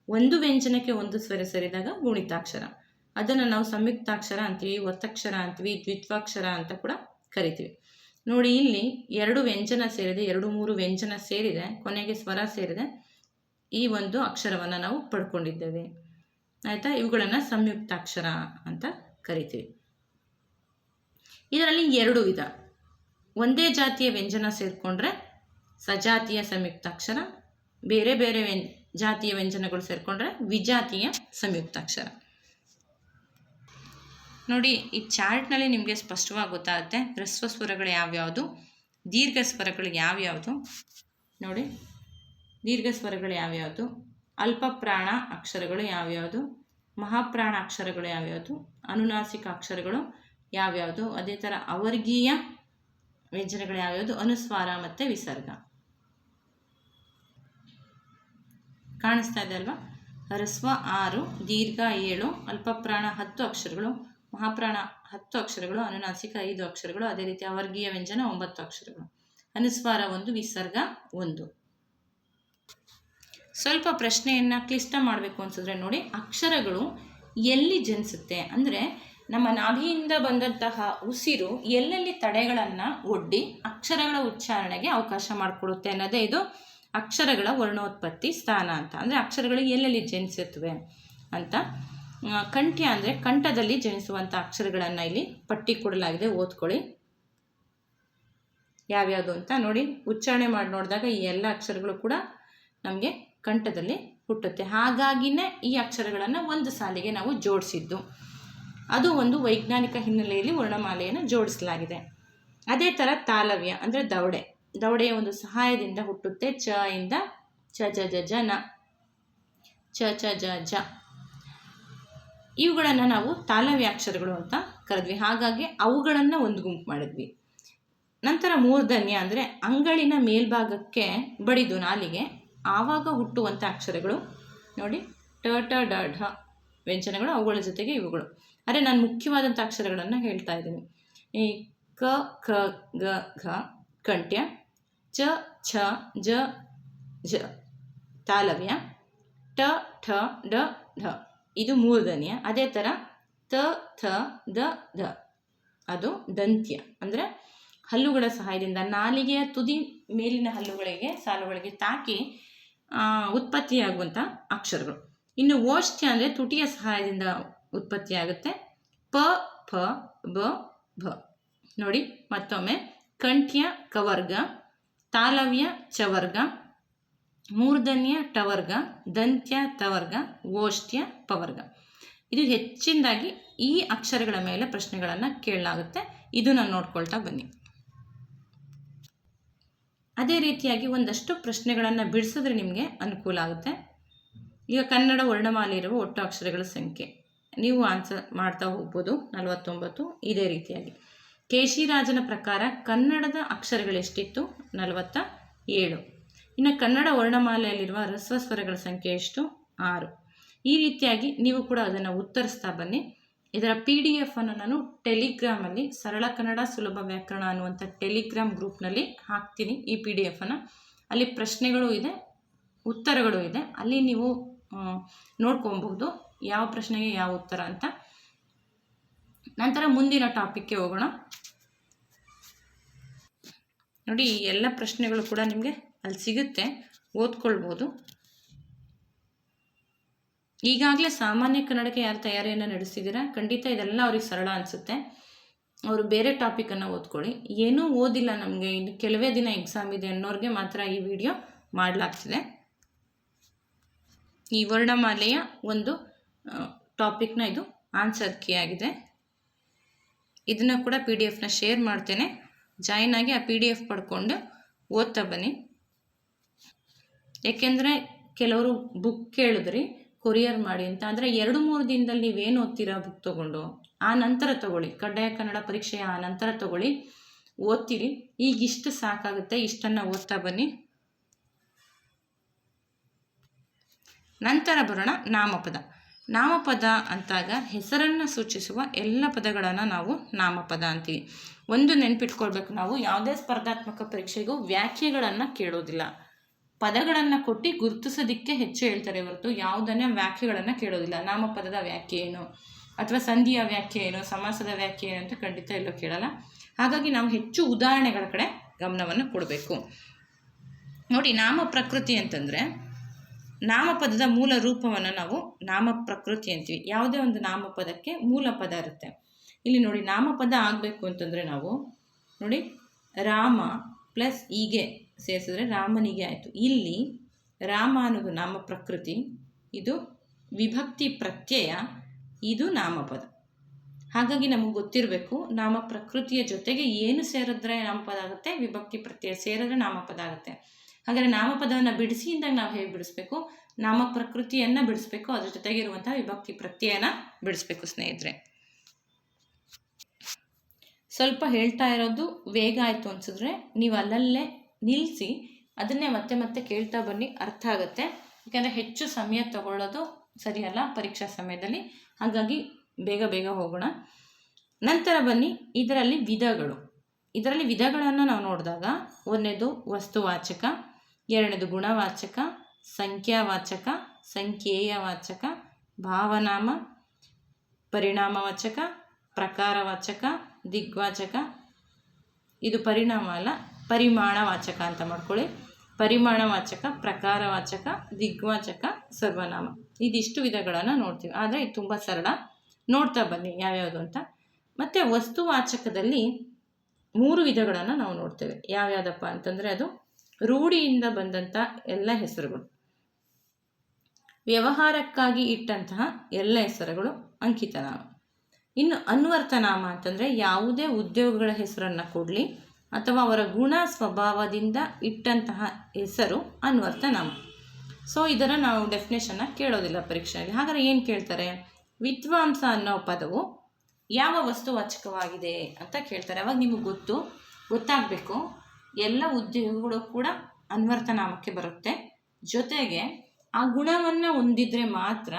ಒಂದು ವ್ಯಂಜನಕ್ಕೆ ಒಂದು ಸ್ವರ ಸೇರಿದಾಗ ಗುಣಿತಾಕ್ಷರ. ಅದನ್ನು ನಾವು ಸಂಯುಕ್ತಾಕ್ಷರ ಅಂತೀವಿ ಒತ್ತಕ್ಷರ ಅಂತೀವಿ, ದ್ವಿತ್ವಾಕ್ಷರ ಅಂತ ಕೂಡ ಕರಿತೀವಿ. ನೋಡಿ, ಇಲ್ಲಿ ಎರಡು ವ್ಯಂಜನ ಸೇರಿದೆ, ಎರಡು ಮೂರು ವ್ಯಂಜನ ಸೇರಿದೆ, ಕೊನೆಗೆ ಸ್ವರ ಸೇರಿದೆ. ಈ ಒಂದು ಅಕ್ಷರವನ್ನು ನಾವು ಪಡ್ಕೊಂಡಿದ್ದೇವೆ. ಆಯಿತಾ? ಇವುಗಳನ್ನು ಸಂಯುಕ್ತಾಕ್ಷರ ಅಂತ ಕರಿತೀವಿ. ಇದರಲ್ಲಿ ಎರಡು ವಿಧ. ಒಂದೇ ಜಾತಿಯ ವ್ಯಂಜನ ಸೇರಿಕೊಂಡ್ರೆ ಸಜಾತಿಯ ಸಂಯುಕ್ತಾಕ್ಷರ, ಬೇರೆ ಬೇರೆ ವ್ಯಂ, ಜಾತಿಯ ವ್ಯಂಜನಗಳು ಸೇರಿಕೊಂಡ್ರೆ ವಿಜಾತಿಯ ಸಂಯುಕ್ತಾಕ್ಷರ. ನೋಡಿ, ಈ ಚಾರ್ಟ್ನಲ್ಲಿ ನಿಮಗೆ ಸ್ಪಷ್ಟವಾಗಿ ಗೊತ್ತಾಗುತ್ತೆ ಹ್ರಸ್ವ ಸ್ವರಗಳು ಯಾವ್ಯಾವುದು ದೀರ್ಘ ಸ್ವರಗಳು ಯಾವ್ಯಾವುದು. ನೋಡಿ ದೀರ್ಘ ಸ್ವರಗಳು ಯಾವ್ಯಾವುದು ಅಲ್ಪ ಪ್ರಾಣ ಅಕ್ಷರಗಳು ಯಾವ್ಯಾವುದು, ಮಹಾಪ್ರಾಣ ಅಕ್ಷರಗಳು ಯಾವ್ಯಾವುದು, ಅನುನಾಸಿಕ ಅಕ್ಷರಗಳು ಯಾವ್ಯಾವುದು? ಅದೇ ಥರ ಅವರ್ಗೀಯ ವ್ಯಂಜನಗಳು ಯಾವ್ಯಾವುದು? ಅನುಸ್ವಾರ ಮತ್ತು ವಿಸರ್ಗ. ಕಾಣಿಸ್ತಾ ಇದೆ ಅಲ್ವಾ? ಹರಸ್ವ, ಆರು, ದೀರ್ಘ, ಏಳು, ಅಲ್ಪಪ್ರಾಣ, ಹತ್ತು ಅಕ್ಷರಗಳು, ಮಹಾಪ್ರಾಣ, ಹತ್ತು ಅಕ್ಷರಗಳು, ಅನುನಾಸಿಕ, ಐದು ಅಕ್ಷರಗಳು, ಅದೇ ರೀತಿ ಅವರ್ಗೀಯ ವ್ಯಂಜನ ಒಂಬತ್ತು ಅಕ್ಷರಗಳು. ಅನುಸ್ವಾರ ಒಂದು, ವಿಸರ್ಗ ಒಂದು. ಸ್ವಲ್ಪ ಪ್ರಶ್ನೆಯನ್ನು ಕ್ಲಿಷ್ಟ ಮಾಡಬೇಕು ಅನ್ಸಿದ್ರೆ ನೋಡಿ, ಅಕ್ಷರಗಳು ಎಲ್ಲಿ ಜನಿಸುತ್ತೆ? ಅಂದರೆ ನಮ್ಮ ನಾಭಿಯಿಂದ ಬಂದಂತಹ ಉಸಿರು ಎಲ್ಲೆಲ್ಲಿ ತಡೆಗಳನ್ನು ಒಡ್ಡಿ ಅಕ್ಷರಗಳ ಉಚ್ಚಾರಣೆಗೆ ಅವಕಾಶ ಮಾಡಿಕೊಡುತ್ತೆ ಅನ್ನೋದೇ ಇದು ಅಕ್ಷರಗಳ ವರ್ಣೋತ್ಪತ್ತಿ ಸ್ಥಾನ ಅಂತ. ಅಂದರೆ ಅಕ್ಷರಗಳು ಎಲ್ಲೆಲ್ಲಿ ಜನಿಸುತ್ತವೆ ಅಂತ. ಕಂಠ್ಯ ಅಂದರೆ ಕಂಠದಲ್ಲಿ ಜನಿಸುವಂಥ ಅಕ್ಷರಗಳನ್ನು ಇಲ್ಲಿ ಪಟ್ಟಿ ಕೊಡಲಾಗಿದೆ. ಓದ್ಕೊಳ್ಳಿ. ಯಾವ್ಯಾವುದು ಅಂತ ನೋಡಿ. ಉಚ್ಚಾರಣೆ ಮಾಡಿ ನೋಡಿದಾಗ ಈ ಎಲ್ಲ ಅಕ್ಷರಗಳು ಕೂಡ ನಮಗೆ ಕಂಠದಲ್ಲಿ ಹುಟ್ಟುತ್ತೆ. ಹಾಗಾಗಿನೇ ಈ ಅಕ್ಷರಗಳನ್ನು ಒಂದು ಸಾಲಿಗೆ ನಾವು ಜೋಡಿಸಿದ್ದು. ಅದು ಒಂದು ವೈಜ್ಞಾನಿಕ ಹಿನ್ನೆಲೆಯಲ್ಲಿ ವರ್ಣಮಾಲೆಯನ್ನು ಜೋಡಿಸಲಾಗಿದೆ. ಅದೇ ಥರ ತಾಲವ್ಯ, ಅಂದರೆ ದವಡೆ. ದವಡೆಯ ಒಂದು ಸಹಾಯದಿಂದ ಹುಟ್ಟುತ್ತೆ ಚ ಇಂದ ಚ ಚ ಜ ಜ, ನ. ಚ ಚ, ಜ ಜ. ಇವುಗಳನ್ನು ನಾವು ತಾಲವ್ಯಾಕ್ಷರಗಳು ಅಂತ ಕರೆದ್ವಿ. ಹಾಗಾಗಿ ಅವುಗಳನ್ನು ಒಂದು ಗುಂಪು ಮಾಡಿದ್ವಿ. ನಂತರ ಮೂರ್ಧನ್ಯ, ಅಂದರೆ ಅಂಗಳಿನ ಮೇಲ್ಭಾಗಕ್ಕೆ ಬಡಿದು ನಾಲಿಗೆ, ಆವಾಗ ಹುಟ್ಟುವಂಥ ಅಕ್ಷರಗಳು. ನೋಡಿ, ಟ ಟ, ಡ, ಢ ವ್ಯಂಜನಗಳು, ಅವುಗಳ ಜೊತೆಗೆ ಇವುಗಳು. ಆದರೆ ನಾನು ಮುಖ್ಯವಾದಂಥ ಅಕ್ಷರಗಳನ್ನು ಹೇಳ್ತಾ ಇದ್ದೀನಿ. ಈ ಕ ಖ ಗ, ಘ ಕಂಠ್ಯ ಚ, ಛ, ಜ ಜ, ತಾಲವ್ಯ ಟ ಠ ಡ ಢ. ಇದು ಮೂರ್ಧನ್ಯ ಅದೇ ಥರ ತ, ಥ, ದ, ಧ. ಅದು ದಂತ್ಯ. ಅಂದರೆ ಹಲ್ಲುಗಳ ಸಹಾಯದಿಂದ ನಾಲಿಗೆಯ ತುದಿ ಮೇಲಿನ ಹಲ್ಲುಗಳಿಗೆ, ಸಾಲುಗಳಿಗೆ ತಾಕಿ ಉತ್ಪತ್ತಿಯಾಗುವಂಥ ಅಕ್ಷರಗಳು. ಇನ್ನು ಓಷ್ಠ್ಯ ಅಂದರೆ ತುಟಿಯ ಸಹಾಯದಿಂದ ಉತ್ಪತ್ತಿಯಾಗುತ್ತೆ ಪ ಫ ಬ, ಭ. ನೋಡಿ, ಮತ್ತೊಮ್ಮೆ. ಕಂಠ್ಯ, ಕವರ್ಗ. ತಾಲವ್ಯ, ಚವರ್ಗ. ಮೂರ್ಧನ್ಯ, ಟವರ್ಗ. ದಂತ್ಯ, ತವರ್ಗ. ಓಷ್ಠ್ಯ ಪವರ್ಗ. ಇದು ಹೆಚ್ಚಿನದಾಗಿ ಈ ಅಕ್ಷರಗಳ ಮೇಲೆ ಪ್ರಶ್ನೆಗಳನ್ನು ಕೇಳಲಾಗುತ್ತೆ. ಇದನ್ನು ನೋಡ್ಕೊಳ್ತಾ ಬನ್ನಿ. ಅದೇ ರೀತಿಯಾಗಿ ಒಂದಷ್ಟು ಪ್ರಶ್ನೆಗಳನ್ನು ಬಿಡಿಸಿದ್ರೆ ನಿಮಗೆ ಅನುಕೂಲ ಆಗುತ್ತೆ. ಈಗ ಕನ್ನಡ ವರ್ಣಮಾಲೆ ಇರುವ ಒಟ್ಟು ಅಕ್ಷರಗಳ ಸಂಖ್ಯೆ. ನೀವು ಆನ್ಸರ್ ಮಾಡ್ತಾ ಹೋಗ್ಬೋದು, ನಲವತ್ತೊಂಬತ್ತು, ಇದೇ ರೀತಿಯಾಗಿ. ಕೇಶಿರಾಜನ ಪ್ರಕಾರ ಕನ್ನಡದ ಅಕ್ಷರಗಳೆಷ್ಟಿತ್ತು ನಲವತ್ತ ಏಳು. ಇನ್ನು ಕನ್ನಡ ವರ್ಣಮಾಲೆಯಲ್ಲಿರುವ ಹ್ರಸ್ವ ಸ್ವರಗಳ ಸಂಖ್ಯೆ ಎಷ್ಟು? ಆರು. ಈ ರೀತಿಯಾಗಿ ನೀವು ಕೂಡ ಅದನ್ನು ಉತ್ತರಿಸ್ತಾ ಬನ್ನಿ. ಇದರ ಪಿ ಡಿ ಎಫನ್ನು ನಾನು ಟೆಲಿಗ್ರಾಮಲ್ಲಿ ಸರಳ ಕನ್ನಡ ಸುಲಭ ವ್ಯಾಕರಣ ಅನ್ನುವಂಥ ಟೆಲಿಗ್ರಾಮ್ ಗ್ರೂಪ್ನಲ್ಲಿ ಹಾಕ್ತೀನಿ ಈ ಪಿ ಡಿ ಎಫನ್ನು ಅಲ್ಲಿ ಪ್ರಶ್ನೆಗಳು ಇದೆ, ಉತ್ತರಗಳು ಇದೆ. ಅಲ್ಲಿ ನೀವು ನೋಡ್ಕೊಬಹುದು ಯಾವ ಪ್ರಶ್ನೆಗೆ ಯಾವ ಉತ್ತರ ಅಂತ. ನಂತರ ಮುಂದಿನ ಟಾಪಿಕ್ಗೆ ಹೋಗೋಣ. ನೋಡಿ, ಈ ಎಲ್ಲ ಪ್ರಶ್ನೆಗಳು ಕೂಡ ನಿಮಗೆ ಅಲ್ಲಿ ಸಿಗುತ್ತೆ. ಓದ್ಕೊಳ್ಬೋದು. ಈಗಾಗಲೇ ಸಾಮಾನ್ಯ ಕನ್ನಡಕ್ಕೆ ಯಾರು ತಯಾರಿಯನ್ನು ನಡೆಸಿದ್ದೀರಾ? ಖಂಡಿತ ಇದೆಲ್ಲ ಅವ್ರಿಗೆ ಸರಳ ಅನಿಸುತ್ತೆ. ಅವರು ಬೇರೆ ಟಾಪಿಕನ್ನು ಓದ್ಕೊಳ್ಳಿ. ಏನೂ ಓದಿಲ್ಲ ನಮಗೆ. ಇನ್ನು ಕೆಲವೇ ದಿನ ಎಕ್ಸಾಮ್ ಇದೆ ಅನ್ನೋರಿಗೆ ಮಾತ್ರ ಈ ವಿಡಿಯೋ ಮಾಡಲಾಗ್ತಿದೆ. ಈ ವರ್ಣಮಾಲೆಯ ಒಂದು ಟಾಪಿಕ್ನ ಇದು ಆನ್ಸರ್ ಕೀ ಆಗಿದೆ. ಇದನ್ನು ಕೂಡ ಪಿ ಡಿ ಎಫ್ನ ಶೇರ್ ಮಾಡ್ತೇನೆ. ಜಾಯಿನ್ ಆಗಿ ಆ ಪಿ ಡಿ ಎಫ್ ಪಡ್ಕೊಂಡು ಓದ್ತಾ ಬನ್ನಿ. ಏಕೆಂದರೆ ಕೆಲವರು ಬುಕ್ ಕೇಳಿದ್ರಿ, ಕೊರಿಯರ್ ಮಾಡಿ ಅಂತ. ಅಂದರೆ ಎರಡು ಮೂರು ದಿನದಲ್ಲಿ ನೀವೇನು ಓದ್ತೀರಾ ಬುಕ್ ತೊಗೊಂಡು? ಆ ನಂತರ ತಗೊಳ್ಳಿ. ಕಡ್ಡಾಯ ಕನ್ನಡ ಪರೀಕ್ಷೆಯ ಆ ನಂತರ ತಗೊಳ್ಳಿ. ಓದ್ತೀರಿ. ಈಗ ಇಷ್ಟು ಸಾಕಾಗುತ್ತೆ. ಇಷ್ಟನ್ನು ಓದ್ತಾ ಬನ್ನಿ. ನಂತರ ಬರೋಣ ನಾಮಪದ. ನಾಮಪದ ಅಂತಾಗ ಹೆಸರನ್ನು ಸೂಚಿಸುವ ಎಲ್ಲ ಪದಗಳನ್ನು ನಾವು ನಾಮಪದ ಅಂತೀವಿ. ಒಂದು ನೆನ್ಪಿಟ್ಕೊಳ್ಬೇಕು ನಾವು, ಯಾವುದೇ ಸ್ಪರ್ಧಾತ್ಮಕ ಪರೀಕ್ಷೆಗೂ ವ್ಯಾಖ್ಯೆಗಳನ್ನು ಕೇಳೋದಿಲ್ಲ. ಪದಗಳನ್ನು ಕೊಟ್ಟು ಗುರುತಿಸೋದಕ್ಕೆ ಹೆಚ್ಚು ಹೇಳ್ತಾರೆ ಹೊರತು ಯಾವುದನ್ನೇ ವ್ಯಾಖ್ಯೆಗಳನ್ನು ಕೇಳೋದಿಲ್ಲ. ನಾಮಪದದ ವ್ಯಾಖ್ಯೆ ಏನು? ಅಥವಾ ಸಂಧಿಯ ವ್ಯಾಖ್ಯೆ ಏನು? ಸಮಾಸದ ವ್ಯಾಖ್ಯೆ ಏನು ಅಂತ ಖಂಡಿತ ಎಲ್ಲೋ ಕೇಳಲ್ಲ. ಹಾಗಾಗಿ ನಾವು ಹೆಚ್ಚು ಉದಾಹರಣೆಗಳ ಕಡೆ ಗಮನವನ್ನು ಕೊಡಬೇಕು. ನೋಡಿ, ನಾಮ ಪ್ರಕೃತಿ ಅಂತಂದರೆ ನಾಮಪದದ ಮೂಲ ರೂಪವನ್ನು ನಾವು ನಾಮ ಪ್ರಕೃತಿ ಅಂತೀವಿ. ಯಾವುದೇ ಒಂದು ನಾಮಪದಕ್ಕೆ ಮೂಲ ಪದ ಇರುತ್ತೆ. ಇಲ್ಲಿ ನೋಡಿ ನಾಮಪದ ಆಗಬೇಕು ಅಂತಂದರೆ ನಾವು ನೋಡಿ ರಾಮ ಪ್ಲಸ್ ಹೀಗೆ ಸೇರಿಸಿದ್ರೆ ರಾಮನಿಗೆ ಆಯಿತು. ಇಲ್ಲಿ ರಾಮ ಅನ್ನೋದು ನಾಮ ಪ್ರಕೃತಿ, ಇದು ವಿಭಕ್ತಿ ಪ್ರತ್ಯಯ, ಇದು ನಾಮಪದ. ಹಾಗಾಗಿ ನಮಗೆ ಗೊತ್ತಿರಬೇಕು ನಾಮ ಪ್ರಕೃತಿಯ ಜೊತೆಗೆ ಏನು ಸೇರಿದ್ರೆ ನಾಮಪದ ಆಗುತ್ತೆ, ವಿಭಕ್ತಿ ಪ್ರತ್ಯಯ ಸೇರಿದ್ರೆ ನಾಮಪದ ಆಗುತ್ತೆ. ಹಾಗಾದರೆ ನಾಮಪದವನ್ನು ಬಿಡಿಸಿ ಅಂದಾಗ ನಾವು ಹೇಗೆ ಬಿಡಿಸ್ಬೇಕು? ನಾಮ ಪ್ರಕೃತಿಯನ್ನು ಬಿಡಿಸ್ಬೇಕು, ಅದ್ರ ಜೊತೆಗೆ ಇರುವಂತಹ ವಿಭಕ್ತಿ ಪ್ರತ್ಯಯನ ಬಿಡಿಸ್ಬೇಕು ಸ್ನೇಹಿತರೆ. ಸ್ವಲ್ಪ ಹೇಳ್ತಾ ಇರೋದು ವೇಗ ಆಯಿತು ಅನ್ಸಿದ್ರೆ ನೀವು ಅಲ್ಲಲ್ಲೇ ನಿಲ್ಲಿಸಿ ಅದನ್ನೇ ಮತ್ತೆ ಮತ್ತೆ ಕೇಳ್ತಾ ಬನ್ನಿ, ಅರ್ಥ ಆಗುತ್ತೆ. ಯಾಕಂದರೆ ಹೆಚ್ಚು ಸಮಯ ತಗೊಳ್ಳೋದು ಸರಿಯಲ್ಲ ಪರೀಕ್ಷಾ ಸಮಯದಲ್ಲಿ. ಹಾಗಾಗಿ ಬೇಗ ಬೇಗ ಹೋಗೋಣ. ನಂತರ ಬನ್ನಿ ಇದರಲ್ಲಿ ವಿಧಗಳು. ಇದರಲ್ಲಿ ವಿಧಗಳನ್ನು ನಾವು ನೋಡಿದಾಗ ಒಂದನೇದು ವಸ್ತುವಾಚಕ ಎರಡನೇದು ಗುಣವಾಚಕ, ಸಂಖ್ಯಾವಾಚಕ ಸಂಖ್ಯೇಯವಾಚಕ ಭಾವನಾಮ, ಪರಿಣಾಮವಾಚಕ, ಪ್ರಕಾರವಾಚಕ, ದಿಗ್ವಾಚಕ. ಇದು ಪರಿಣಾಮ ಅಲ್ಲ, ಪರಿಮಾಣವಾಚಕ ಅಂತ ಮಾಡ್ಕೊಳ್ಳಿ. ಪರಿಮಾಣವಾಚಕ, ಪ್ರಕಾರವಾಚಕ, ದಿಗ್ವಾಚಕ, ಸರ್ವನಾಮ. ಇದಿಷ್ಟು ವಿಧಗಳನ್ನು ನೋಡ್ತೀವಿ. ಆದರೆ ಇದು ತುಂಬ ಸರಳ. ನೋಡ್ತಾ ಬನ್ನಿ ಯಾವ್ಯಾವುದು ಅಂತ. ಮತ್ತು ವಸ್ತುವಾಚಕದಲ್ಲಿ ಮೂರು ವಿಧಗಳನ್ನು ನಾವು ನೋಡ್ತೇವೆ. ಯಾವ್ಯಾವುದಪ್ಪ ಅಂತಂದರೆ ಅದು ರೂಢಿಯಿಂದ ಬಂದಂಥ ಎಲ್ಲ ಹೆಸರುಗಳು. ವ್ಯವಹಾರಕ್ಕಾಗಿ ಇಟ್ಟಂತಹ ಎಲ್ಲ ಹೆಸರುಗಳು ಅಂಕಿತನಾಮ ಇನ್ನು ಅನ್ವರ್ತನಾಮ ಅಂತಂದರೆ ಯಾವುದೇ ಉದ್ಯೋಗಗಳ ಹೆಸರನ್ನು ಕೊಡಲಿ ಅಥವಾ ಅವರ ಗುಣ ಸ್ವಭಾವದಿಂದ ಇಟ್ಟಂತಹ ಹೆಸರು ಅನ್ವರ್ತನಾಮ ಸೊ ಇದರ ನಾವು ಡೆಫಿನೇಷನ್ನ ಕೇಳೋದಿಲ್ಲ ಪರೀಕ್ಷೆಯಲ್ಲಿ. ಹಾಗಾದರೆ ಏನು ಕೇಳ್ತಾರೆ? ವಿದ್ವಾಂಸ ಅನ್ನೋ ಪದವು ಯಾವ ವಸ್ತು ವಾಚಕವಾಗಿದೆ ಅಂತ ಕೇಳ್ತಾರೆ. ಅವಾಗ ನಿಮಗೆ ಗೊತ್ತು, ಗೊತ್ತಾಗಬೇಕು. ಎಲ್ಲ ಉದ್ಯೋಗಗಳು ಕೂಡ ಅನ್ವರ್ತನಾಮಕ್ಕೆ ಬರುತ್ತೆ. ಜೊತೆಗೆ ಆ ಗುಣವನ್ನು ಹೊಂದಿದ್ರೆ ಮಾತ್ರ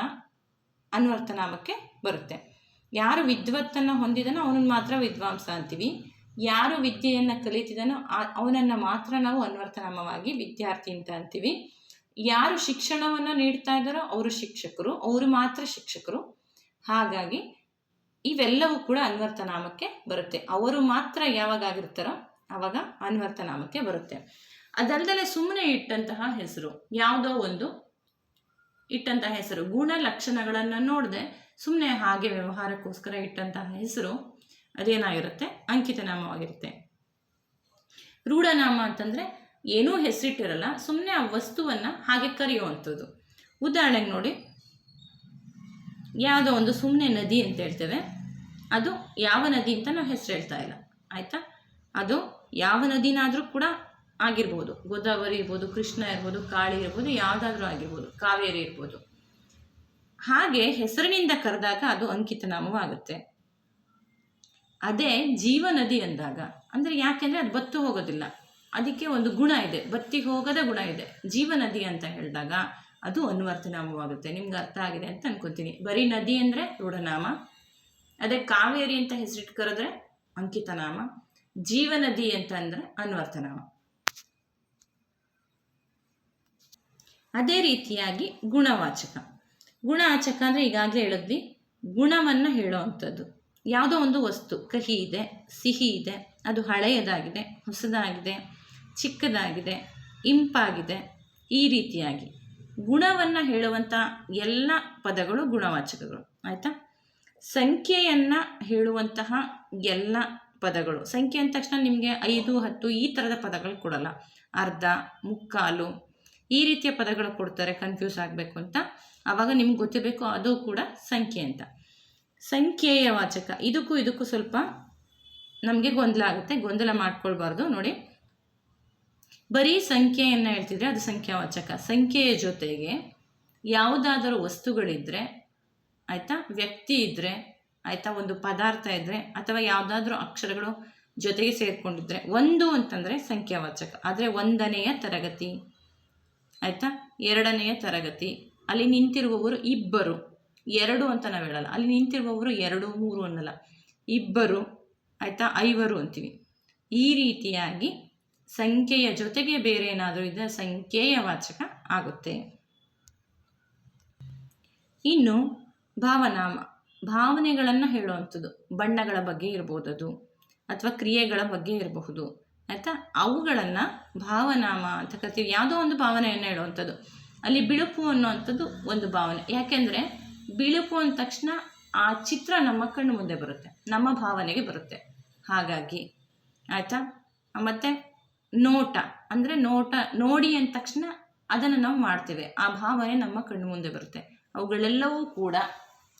ಅನ್ವರ್ತನಾಮಕ್ಕೆ ಬರುತ್ತೆ. ಯಾರು ವಿದ್ವತ್ತನ್ನು ಹೊಂದಿದನೋ ಅವನನ್ನು ಮಾತ್ರ ವಿದ್ವಾಂಸ ಅಂತೀವಿ. ಯಾರು ವಿದ್ಯೆಯನ್ನು ಕಲಿತಿದನೋ ಅವನನ್ನು ಮಾತ್ರ ನಾವು ಅನ್ವರ್ತನಾಮವಾಗಿ ವಿದ್ಯಾರ್ಥಿ ಅಂತ ಅಂತೀವಿ. ಯಾರು ಶಿಕ್ಷಣವನ್ನು ನೀಡ್ತಾ ಇದ್ದಾರೋ ಅವರು ಶಿಕ್ಷಕರು, ಅವರು ಮಾತ್ರ ಶಿಕ್ಷಕರು. ಹಾಗಾಗಿ ಇವೆಲ್ಲವೂ ಕೂಡ ಅನ್ವರ್ತನಾಮಕ್ಕೆ ಬರುತ್ತೆ. ಅವರು ಮಾತ್ರ ಯಾವಾಗ ಆಗಿರ್ತಾರೋ ಆವಾಗ ಅನ್ವರ್ತನಾಮಕ್ಕೆ ಬರುತ್ತೆ. ಅದಲ್ಲದೆ ಸುಮ್ಮನೆ ಇಟ್ಟಂತಹ ಹೆಸರು, ಯಾವುದೋ ಒಂದು ಇಟ್ಟಂತಹ ಹೆಸರು ಗುಣ ಲಕ್ಷಣಗಳನ್ನು ನೋಡದೆ ಸುಮ್ಮನೆ ಹಾಗೆ ವ್ಯವಹಾರಕ್ಕೋಸ್ಕರ ಇಟ್ಟಂತಹ ಹೆಸರು, ಅದೇನಾಗಿರುತ್ತೆ? ಅಂಕಿತನಾಮವಾಗಿರುತ್ತೆ. ರೂಢನಾಮ ಅಂತಂದರೆ ಏನೂ ಹೆಸರಿಟ್ಟಿರಲ್ಲ ಸುಮ್ಮನೆ ಆ ವಸ್ತುವನ್ನು ಹಾಗೆ ಕರೆಯುವಂಥದ್ದು. ಉದಾಹರಣೆಗೆ ನೋಡಿ, ಯಾವುದೋ ಒಂದು ಸುಮ್ಮನೆ ನದಿ ಅಂತ ಹೇಳ್ತೇವೆ, ಅದು ಯಾವ ನದಿ ಅಂತ ನಾವು ಹೆಸರು ಹೇಳ್ತಾ ಇಲ್ಲ. ಆಯಿತಾ? ಅದು ಯಾವ ನದಿನಾದರೂ ಕೂಡ ಆಗಿರ್ಬೋದು. ಗೋದಾವರಿ ಇರ್ಬೋದು, ಕೃಷ್ಣ ಇರ್ಬೋದು, ಕಾಳಿ ಇರ್ಬೋದು, ಯಾವುದಾದ್ರೂ ಆಗಿರ್ಬೋದು, ಕಾವೇರಿ ಇರ್ಬೋದು. ಹಾಗೆ ಹೆಸರಿನಿಂದ ಕರೆದಾಗ ಅದು ಅಂಕಿತ ನಾಮವಾಗುತ್ತೆ ಅದೇ ಜೀವನದಿ ಅಂದಾಗ, ಅಂದರೆ ಯಾಕೆಂದರೆ ಅದು ಬತ್ತು ಹೋಗೋದಿಲ್ಲ. ಅದಕ್ಕೆ ಒಂದು ಗುಣ ಇದೆ ಬತ್ತಿ ಹೋಗದ ಗುಣ ಇದೆ. ಜೀವನದಿ ಅಂತ ಹೇಳಿದಾಗ ಅದು ಅನ್ವರ್ಥನಾಮವಾಗುತ್ತೆ ನಿಮ್ಗೆ ಅರ್ಥ ಆಗಿದೆ ಅಂತ ಅನ್ಕೋತೀನಿ. ಬರೀ ನದಿ ಅಂದರೆ ರೂಢನಾಮ. ಅದೇ ಕಾವೇರಿ ಅಂತ ಹೆಸರಿಟ್ಟು ಕರೆದ್ರೆ ಅಂಕಿತನಾಮ. ಜೀವನದಿ ಅಂತಂದ್ರೆ ಅನ್ವರ್ಥನಾಮ ಅದೇ ರೀತಿಯಾಗಿ ಗುಣವಾಚಕ. ಗುಣವಾಚಕ ಅಂದರೆ ಈಗಾಗಲೇ ಹೇಳಿದ್ವಿ, ಗುಣವನ್ನು ಹೇಳುವಂಥದ್ದು. ಯಾವುದೋ ಒಂದು ವಸ್ತು, ಕಹಿ ಇದೆ, ಸಿಹಿ ಇದೆ, ಅದು ಹಳೆಯದಾಗಿದೆ, ಹೊಸದಾಗಿದೆ, ಚಿಕ್ಕದಾಗಿದೆ, ಇಂಪಾಗಿದೆ, ಈ ರೀತಿಯಾಗಿ. ಗುಣವನ್ನು ಹೇಳುವಂಥ ಎಲ್ಲ ಪದಗಳು ಗುಣವಾಚಕಗಳು. ಆಯಿತಾ? ಸಂಖ್ಯೆಯನ್ನು ಹೇಳುವಂತಹ ಎಲ್ಲ ಪದಗಳು. ಸಂಖ್ಯೆ ಅಂದ ತಕ್ಷಣ ನಿಮಗೆ ಐದು, ಹತ್ತು ಈ ಥರದ ಪದಗಳು ಕೊಡಲ್ಲ. ಅರ್ಧ, ಮುಕ್ಕಾಲು ಈ ರೀತಿಯ ಪದಗಳು ಕೊಡ್ತಾರೆ. ಕನ್ಫ್ಯೂಸ್ ಆಗಬೇಕು ಅಂತ. ಆವಾಗ ನಿಮ್ಗೆ ಗೊತ್ತಿರಬೇಕು ಅದು ಕೂಡ ಸಂಖ್ಯೆ ಅಂತ. ಸಂಖ್ಯೆಯ ವಾಚಕ. ಇದಕ್ಕೂ ಇದಕ್ಕೂ ಸ್ವಲ್ಪ ನಮಗೆ ಗೊಂದಲ ಆಗುತ್ತೆ. ಗೊಂದಲ ಮಾಡ್ಕೊಳ್ಬಾರ್ದು. ನೋಡಿ. ಬರೀ ಸಂಖ್ಯೆಯನ್ನು ಹೇಳ್ತಿದ್ರೆ ಅದು ಸಂಖ್ಯಾವಾಚಕ ಸಂಖ್ಯೆಯ ಜೊತೆಗೆ ಯಾವುದಾದರೂ ವಸ್ತುಗಳಿದ್ದರೆ ಆಯಿತಾ, ವ್ಯಕ್ತಿ ಇದ್ದರೆ ಆಯಿತಾ, ಒಂದು ಪದಾರ್ಥ ಇದ್ದರೆ ಅಥವಾ ಯಾವುದಾದ್ರೂ ಅಕ್ಷರಗಳು ಜೊತೆಗೆ ಸೇರಿಕೊಂಡಿದ್ರೆ, ಒಂದು ಅಂತಂದರೆ ಸಂಖ್ಯಾವಾಚಕ, ಆದರೆ ಒಂದನೆಯ ತರಗತಿ. ಆಯಿತಾ? ಎರಡನೆಯ ತರಗತಿ. ಅಲ್ಲಿ ನಿಂತಿರುವವರು ಇಬ್ಬರು. ಎರಡು ಅಂತ ನಾವು ಹೇಳಲ್ಲ. ಅಲ್ಲಿ ನಿಂತಿರುವವರು ಎರಡು, ಮೂರು ಅನ್ನಲ್ಲ. ಇಬ್ಬರು, ಆಯಿತಾ? ಐವರು ಅಂತೀವಿ. ಈ ರೀತಿಯಾಗಿ ಸಂಖ್ಯೆಯ ಜೊತೆಗೆ ಬೇರೆ ಏನಾದರೂ ಇದ್ದರೆ ಸಂಖ್ಯೆಯ ವಾಚಕ ಆಗುತ್ತೆ. ಇನ್ನು ಭಾವನಾಮ. ಭಾವನೆಗಳನ್ನು ಹೇಳುವಂಥದ್ದು. ಬಣ್ಣಗಳ ಬಗ್ಗೆ ಇರ್ಬೋದು ಅದು ಅಥವಾ ಕ್ರಿಯೆಗಳ ಬಗ್ಗೆ ಇರಬಹುದು. ಆಯಿತಾ? ಅವುಗಳನ್ನು ಭಾವನಾಮ ಅಂತ ಕರಿತೀವಿ. ಯಾವುದೋ ಒಂದು ಭಾವನೆಯನ್ನು ಹೇಳುವಂಥದ್ದು. ಅಲ್ಲಿ ಬಿಳುಪು ಅನ್ನುವಂಥದ್ದು ಒಂದು ಭಾವನೆ. ಯಾಕೆಂದರೆ ಬಿಳುಪು ಅಂದ ತಕ್ಷಣ ಆ ಚಿತ್ರ ನಮ್ಮ ಕಣ್ಣು ಮುಂದೆ ಬರುತ್ತೆ. ನಮ್ಮ ಭಾವನೆಗೆ ಬರುತ್ತೆ. ಹಾಗಾಗಿ, ಆಯಿತಾ? ಮತ್ತು ನೋಟ. ಅಂದರೆ ನೋಟ, ನೋಡಿ ಅಂದ ತಕ್ಷಣ ಅದನ್ನು ನಾವು ಮಾಡ್ತೇವೆ. ಆ ಭಾವನೆ ನಮ್ಮ ಕಣ್ಣು ಮುಂದೆ ಬರುತ್ತೆ. ಅವುಗಳೆಲ್ಲವೂ ಕೂಡ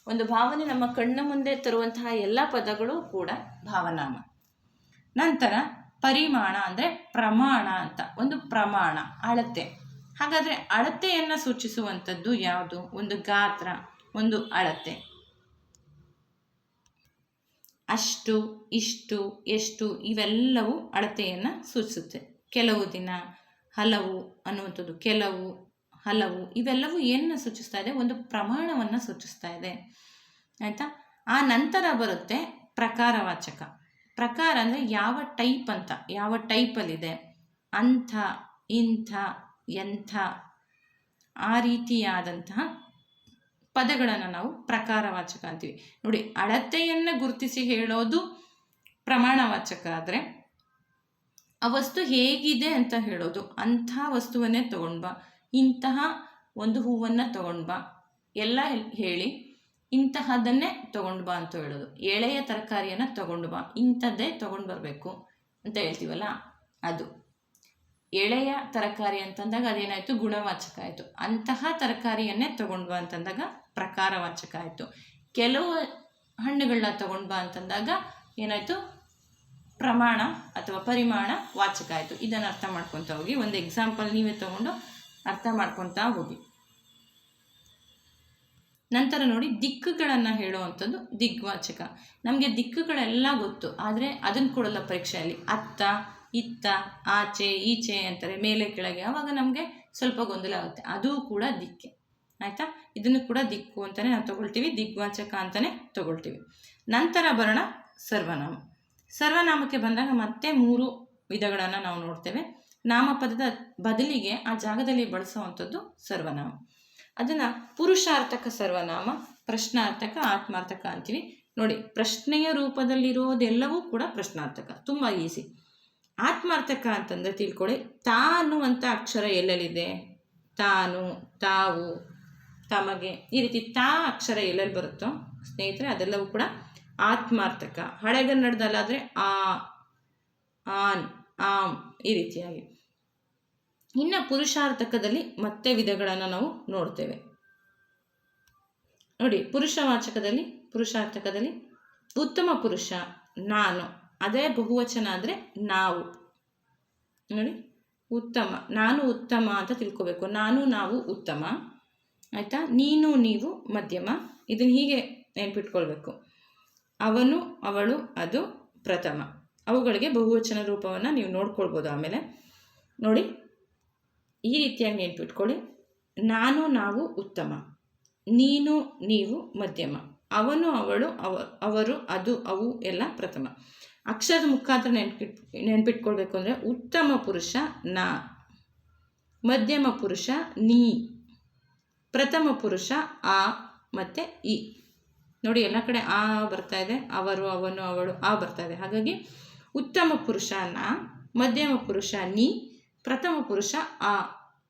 ಒಂದು ಭಾವನೆ ನಮ್ಮ ಕಣ್ಣ ಮುಂದೆ ತರುವಂತಹ ಎಲ್ಲ ಪದಗಳು ಕೂಡ ಭಾವನಾಮ. ನಂತರ ಪರಿಮಾಣ ಅಂದರೆ ಪ್ರಮಾಣ ಅಂತ, ಒಂದು ಪ್ರಮಾಣ, ಅಳತೆ. ಹಾಗಾದರೆ ಅಳತೆಯನ್ನು ಸೂಚಿಸುವಂಥದ್ದು ಯಾವುದು? ಒಂದು ಗಾತ್ರ, ಒಂದು ಅಳತೆ. ಅಷ್ಟು, ಇಷ್ಟು, ಎಷ್ಟು ಇವೆಲ್ಲವೂ ಅಳತೆಯನ್ನು ಸೂಚಿಸುತ್ತೆ. ಕೆಲವು ದಿನ, ಹಲವು ಅನ್ನುವಂಥದ್ದು, ಕೆಲವು ಹಲವು ಇವೆಲ್ಲವೂ ಏನನ್ನ ಸೂಚಿಸ್ತಾ ಇದೆ? ಒಂದು ಪ್ರಮಾಣವನ್ನು ಸೂಚಿಸ್ತಾ ಇದೆ. ಆಯಿತಾ? ಆ ನಂತರ ಬರುತ್ತೆ ಪ್ರಕಾರವಾಚಕ. ಪ್ರಕಾರ ಅಂದರೆ ಯಾವ ಟೈಪ್ ಅಂತ, ಯಾವ ಟೈಪಲ್ಲಿದೆ? ಅಂಥ, ಇಂಥ, ಎಂಥ, ಆ ರೀತಿಯಾದಂತಹ ಪದಗಳನ್ನು ನಾವು ಪ್ರಕಾರವಾಚಕ ಅಂತೀವಿ. ನೋಡಿ, ಅಳತೆಯನ್ನು ಗುರುತಿಸಿ ಹೇಳೋದು ಪ್ರಮಾಣವಾಚಕ ಆದರೆ, ಆ ವಸ್ತು ಹೇಗಿದೆ ಅಂತ ಹೇಳೋದು. ಅಂಥ ವಸ್ತುವನ್ನೇ ತಗೊಂಡು ಬಾ ಇಂತಹ ಒಂದು ಹೂವನ್ನು ತಗೊಂಡು ಬಾ. ಎಲ್ಲ ಹೇಳಿ, ಇಂತಹದನ್ನೇ ತಗೊಂಡು ಬಾ ಅಂತ ಹೇಳೋದು. ಎಳೆಯ ತರಕಾರಿಯನ್ನು ತಗೊಂಡು ಬಾ. ಇಂಥದ್ದೇ ತಗೊಂಡು ಬರಬೇಕು ಅಂತ ಹೇಳ್ತೀವಲ್ಲ? ಅದು. ಎಳೆಯ ತರಕಾರಿ ಅಂತಂದಾಗ ಅದೇನಾಯಿತು? ಗುಣವಾಚಕ ಆಯಿತು. ಅಂತಹ ತರಕಾರಿಯನ್ನೇ ತಗೊಂಡು ಬಾ ಅಂತಂದಾಗ ಪ್ರಕಾರವಾಚಕ ಆಯಿತು. ಕೆಲವು ಹಣ್ಣುಗಳನ್ನ ತಗೊಂಡು ಬಾ ಅಂತಂದಾಗ ಏನಾಯಿತು? ಪ್ರಮಾಣ ಅಥವಾ ಪರಿಮಾಣ ವಾಚಕ ಆಯಿತು. ಇದನ್ನು ಅರ್ಥ ಮಾಡ್ಕೊತಾ ಹೋಗಿ. ಒಂದು ಎಕ್ಸಾಂಪಲ್ ನೀವೇ ತಗೊಂಡು ಅರ್ಥ ಮಾಡ್ಕೊತಾ ಹೋಗಿ. ನಂತರ ನೋಡಿ ದಿಕ್ಕುಗಳನ್ನು ಹೇಳುವಂಥದ್ದು ದಿಗ್ವಾಚಕ. ನಮಗೆ ದಿಕ್ಕುಗಳೆಲ್ಲ ಗೊತ್ತು, ಆದರೆ ಅದನ್ನು ಕೊಡಲ್ಲ ಪರೀಕ್ಷೆಯಲ್ಲಿ. ಅತ್ತ, ಇತ್ತ, ಆಚೆ, ಈಚೆ ಅಂತಾರೆ, ಮೇಲೆ, ಕೆಳಗೆ. ಆವಾಗ ನಮಗೆ ಸ್ವಲ್ಪ ಗೊಂದಲ ಆಗುತ್ತೆ. ಅದು ಕೂಡ ದಿಕ್ಕೆ. ಆಯಿತಾ? ಇದನ್ನು ಕೂಡ ದಿಕ್ಕು ಅಂತಲೇ ನಾವು ತಗೊಳ್ತೀವಿ, ದಿಗ್ವಾಚಕ ಅಂತಲೇ ತಗೊಳ್ತೀವಿ. ನಂತರ ಬರೋಣ ಸರ್ವನಾಮ. ಸರ್ವನಾಮಕ್ಕೆ ಬಂದಾಗ ಮತ್ತೆ ಮೂರು ವಿಧಗಳನ್ನು ನಾವು ನೋಡ್ತೇವೆ. ನಾಮಪದದ ಬದಲಿಗೆ ಆ ಜಾಗದಲ್ಲಿ ಬಳಸುವಂಥದ್ದು ಸರ್ವನಾಮ. ಅದನ್ನು ಪುರುಷಾರ್ಥಕ ಸರ್ವನಾಮ, ಪ್ರಶ್ನಾರ್ಥಕ, ಆತ್ಮಾರ್ಥಕ ಅಂತೀವಿ. ನೋಡಿ, ಪ್ರಶ್ನೆಯ ರೂಪದಲ್ಲಿರೋದೆಲ್ಲವೂ ಕೂಡ ಪ್ರಶ್ನಾರ್ಥಕ, ತುಂಬ ಈಸಿ ಆತ್ಮಾರ್ಥಕ ಅಂತಂದರೆ ತಿಳ್ಕೊಳ್ಳಿ ತಾ ಅನ್ನುವಂಥ ಅಕ್ಷರ ಎಲ್ಲೆಲ್ಲಿದೆ? ತಾನು, ತಾವು, ತಮಗೆ, ಈ ರೀತಿ ತಾ ಅಕ್ಷರ ಎಲ್ಲೆಲ್ಲಿ ಬರುತ್ತೋ, ಸ್ನೇಹಿತರೆ, ಅದೆಲ್ಲವೂ ಕೂಡ ಆತ್ಮಾರ್ಥಕ. ಹಳೆಗನ್ನಡದಲ್ಲಾದರೆ ಆ, ಆನ್, ಆಮ್ ಈ ರೀತಿಯಾಗಿ. ಇನ್ನು ಪುರುಷಾರ್ಥಕದಲ್ಲಿ ಮತ್ತೆ ವಿಧಗಳನ್ನು ನಾವು ನೋಡ್ತೇವೆ. ನೋಡಿ ಪುರುಷವಾಚಕದಲ್ಲಿ ಪುರುಷಾರ್ಥಕದಲ್ಲಿ ಉತ್ತಮ ಪುರುಷ, ನಾನು. ಅದೇ ಬಹುವಚನ ಆದರೆ ನಾವು. ನೋಡಿ, ಉತ್ತಮ, ನಾನು ಉತ್ತಮ ಅಂತ ತಿಳ್ಕೊಬೇಕು. ನಾನು, ನಾವು, ಉತ್ತಮ. ಆಯಿತಾ? ನೀನು, ನೀವು, ಮಧ್ಯಮ. ಇದನ್ನು ಹೀಗೆ ನೆನ್ಪಿಟ್ಕೊಳ್ಬೇಕು. ಅವನು, ಅವಳು, ಅದು ಪ್ರಥಮ. ಅವುಗಳಿಗೆ ಬಹುವಚನ ರೂಪವನ್ನು ನೀವು ನೋಡ್ಕೊಳ್ಬೋದು ಆಮೇಲೆ. ನೋಡಿ ಈ ರೀತಿಯಾಗಿ ನೆನ್ಪಿಟ್ಕೊಳ್ಳಿ. ನಾನು, ನಾವು, ಉತ್ತಮ. ನೀನು, ನೀವು, ಮಧ್ಯಮ. ಅವನು, ಅವಳು, ಅವ, ಅವರು, ಅದು, ಅವು, ಎಲ್ಲ ಪ್ರಥಮ. ಅಕ್ಷರದ ಮುಖಾಂತರ ನೆನ್ಪಿಟ್, ನೆನ್ಪಿಟ್ಕೊಳ್ಬೇಕು ಅಂದರೆ ಉತ್ತಮ ಪುರುಷ, ನಾ. ಮಧ್ಯಮ ಪುರುಷ, ನೀ. ಪ್ರಥಮ ಪುರುಷ, ಆ, ಮತ್ತು ಇ ನೋಡಿ, ಎಲ್ಲ ಕಡೆ ಆ ಬರ್ತಾ ಇದೆ. ಅವರು, ಅವನು, ಅವಳು, ಆ ಬರ್ತಾ ಇದೆ. ಹಾಗಾಗಿ ಉತ್ತಮ ಪುರುಷ, ನಾ. ಮಧ್ಯಮ ಪುರುಷ, ನೀ. ಪ್ರಥಮ ಪುರುಷ ಆ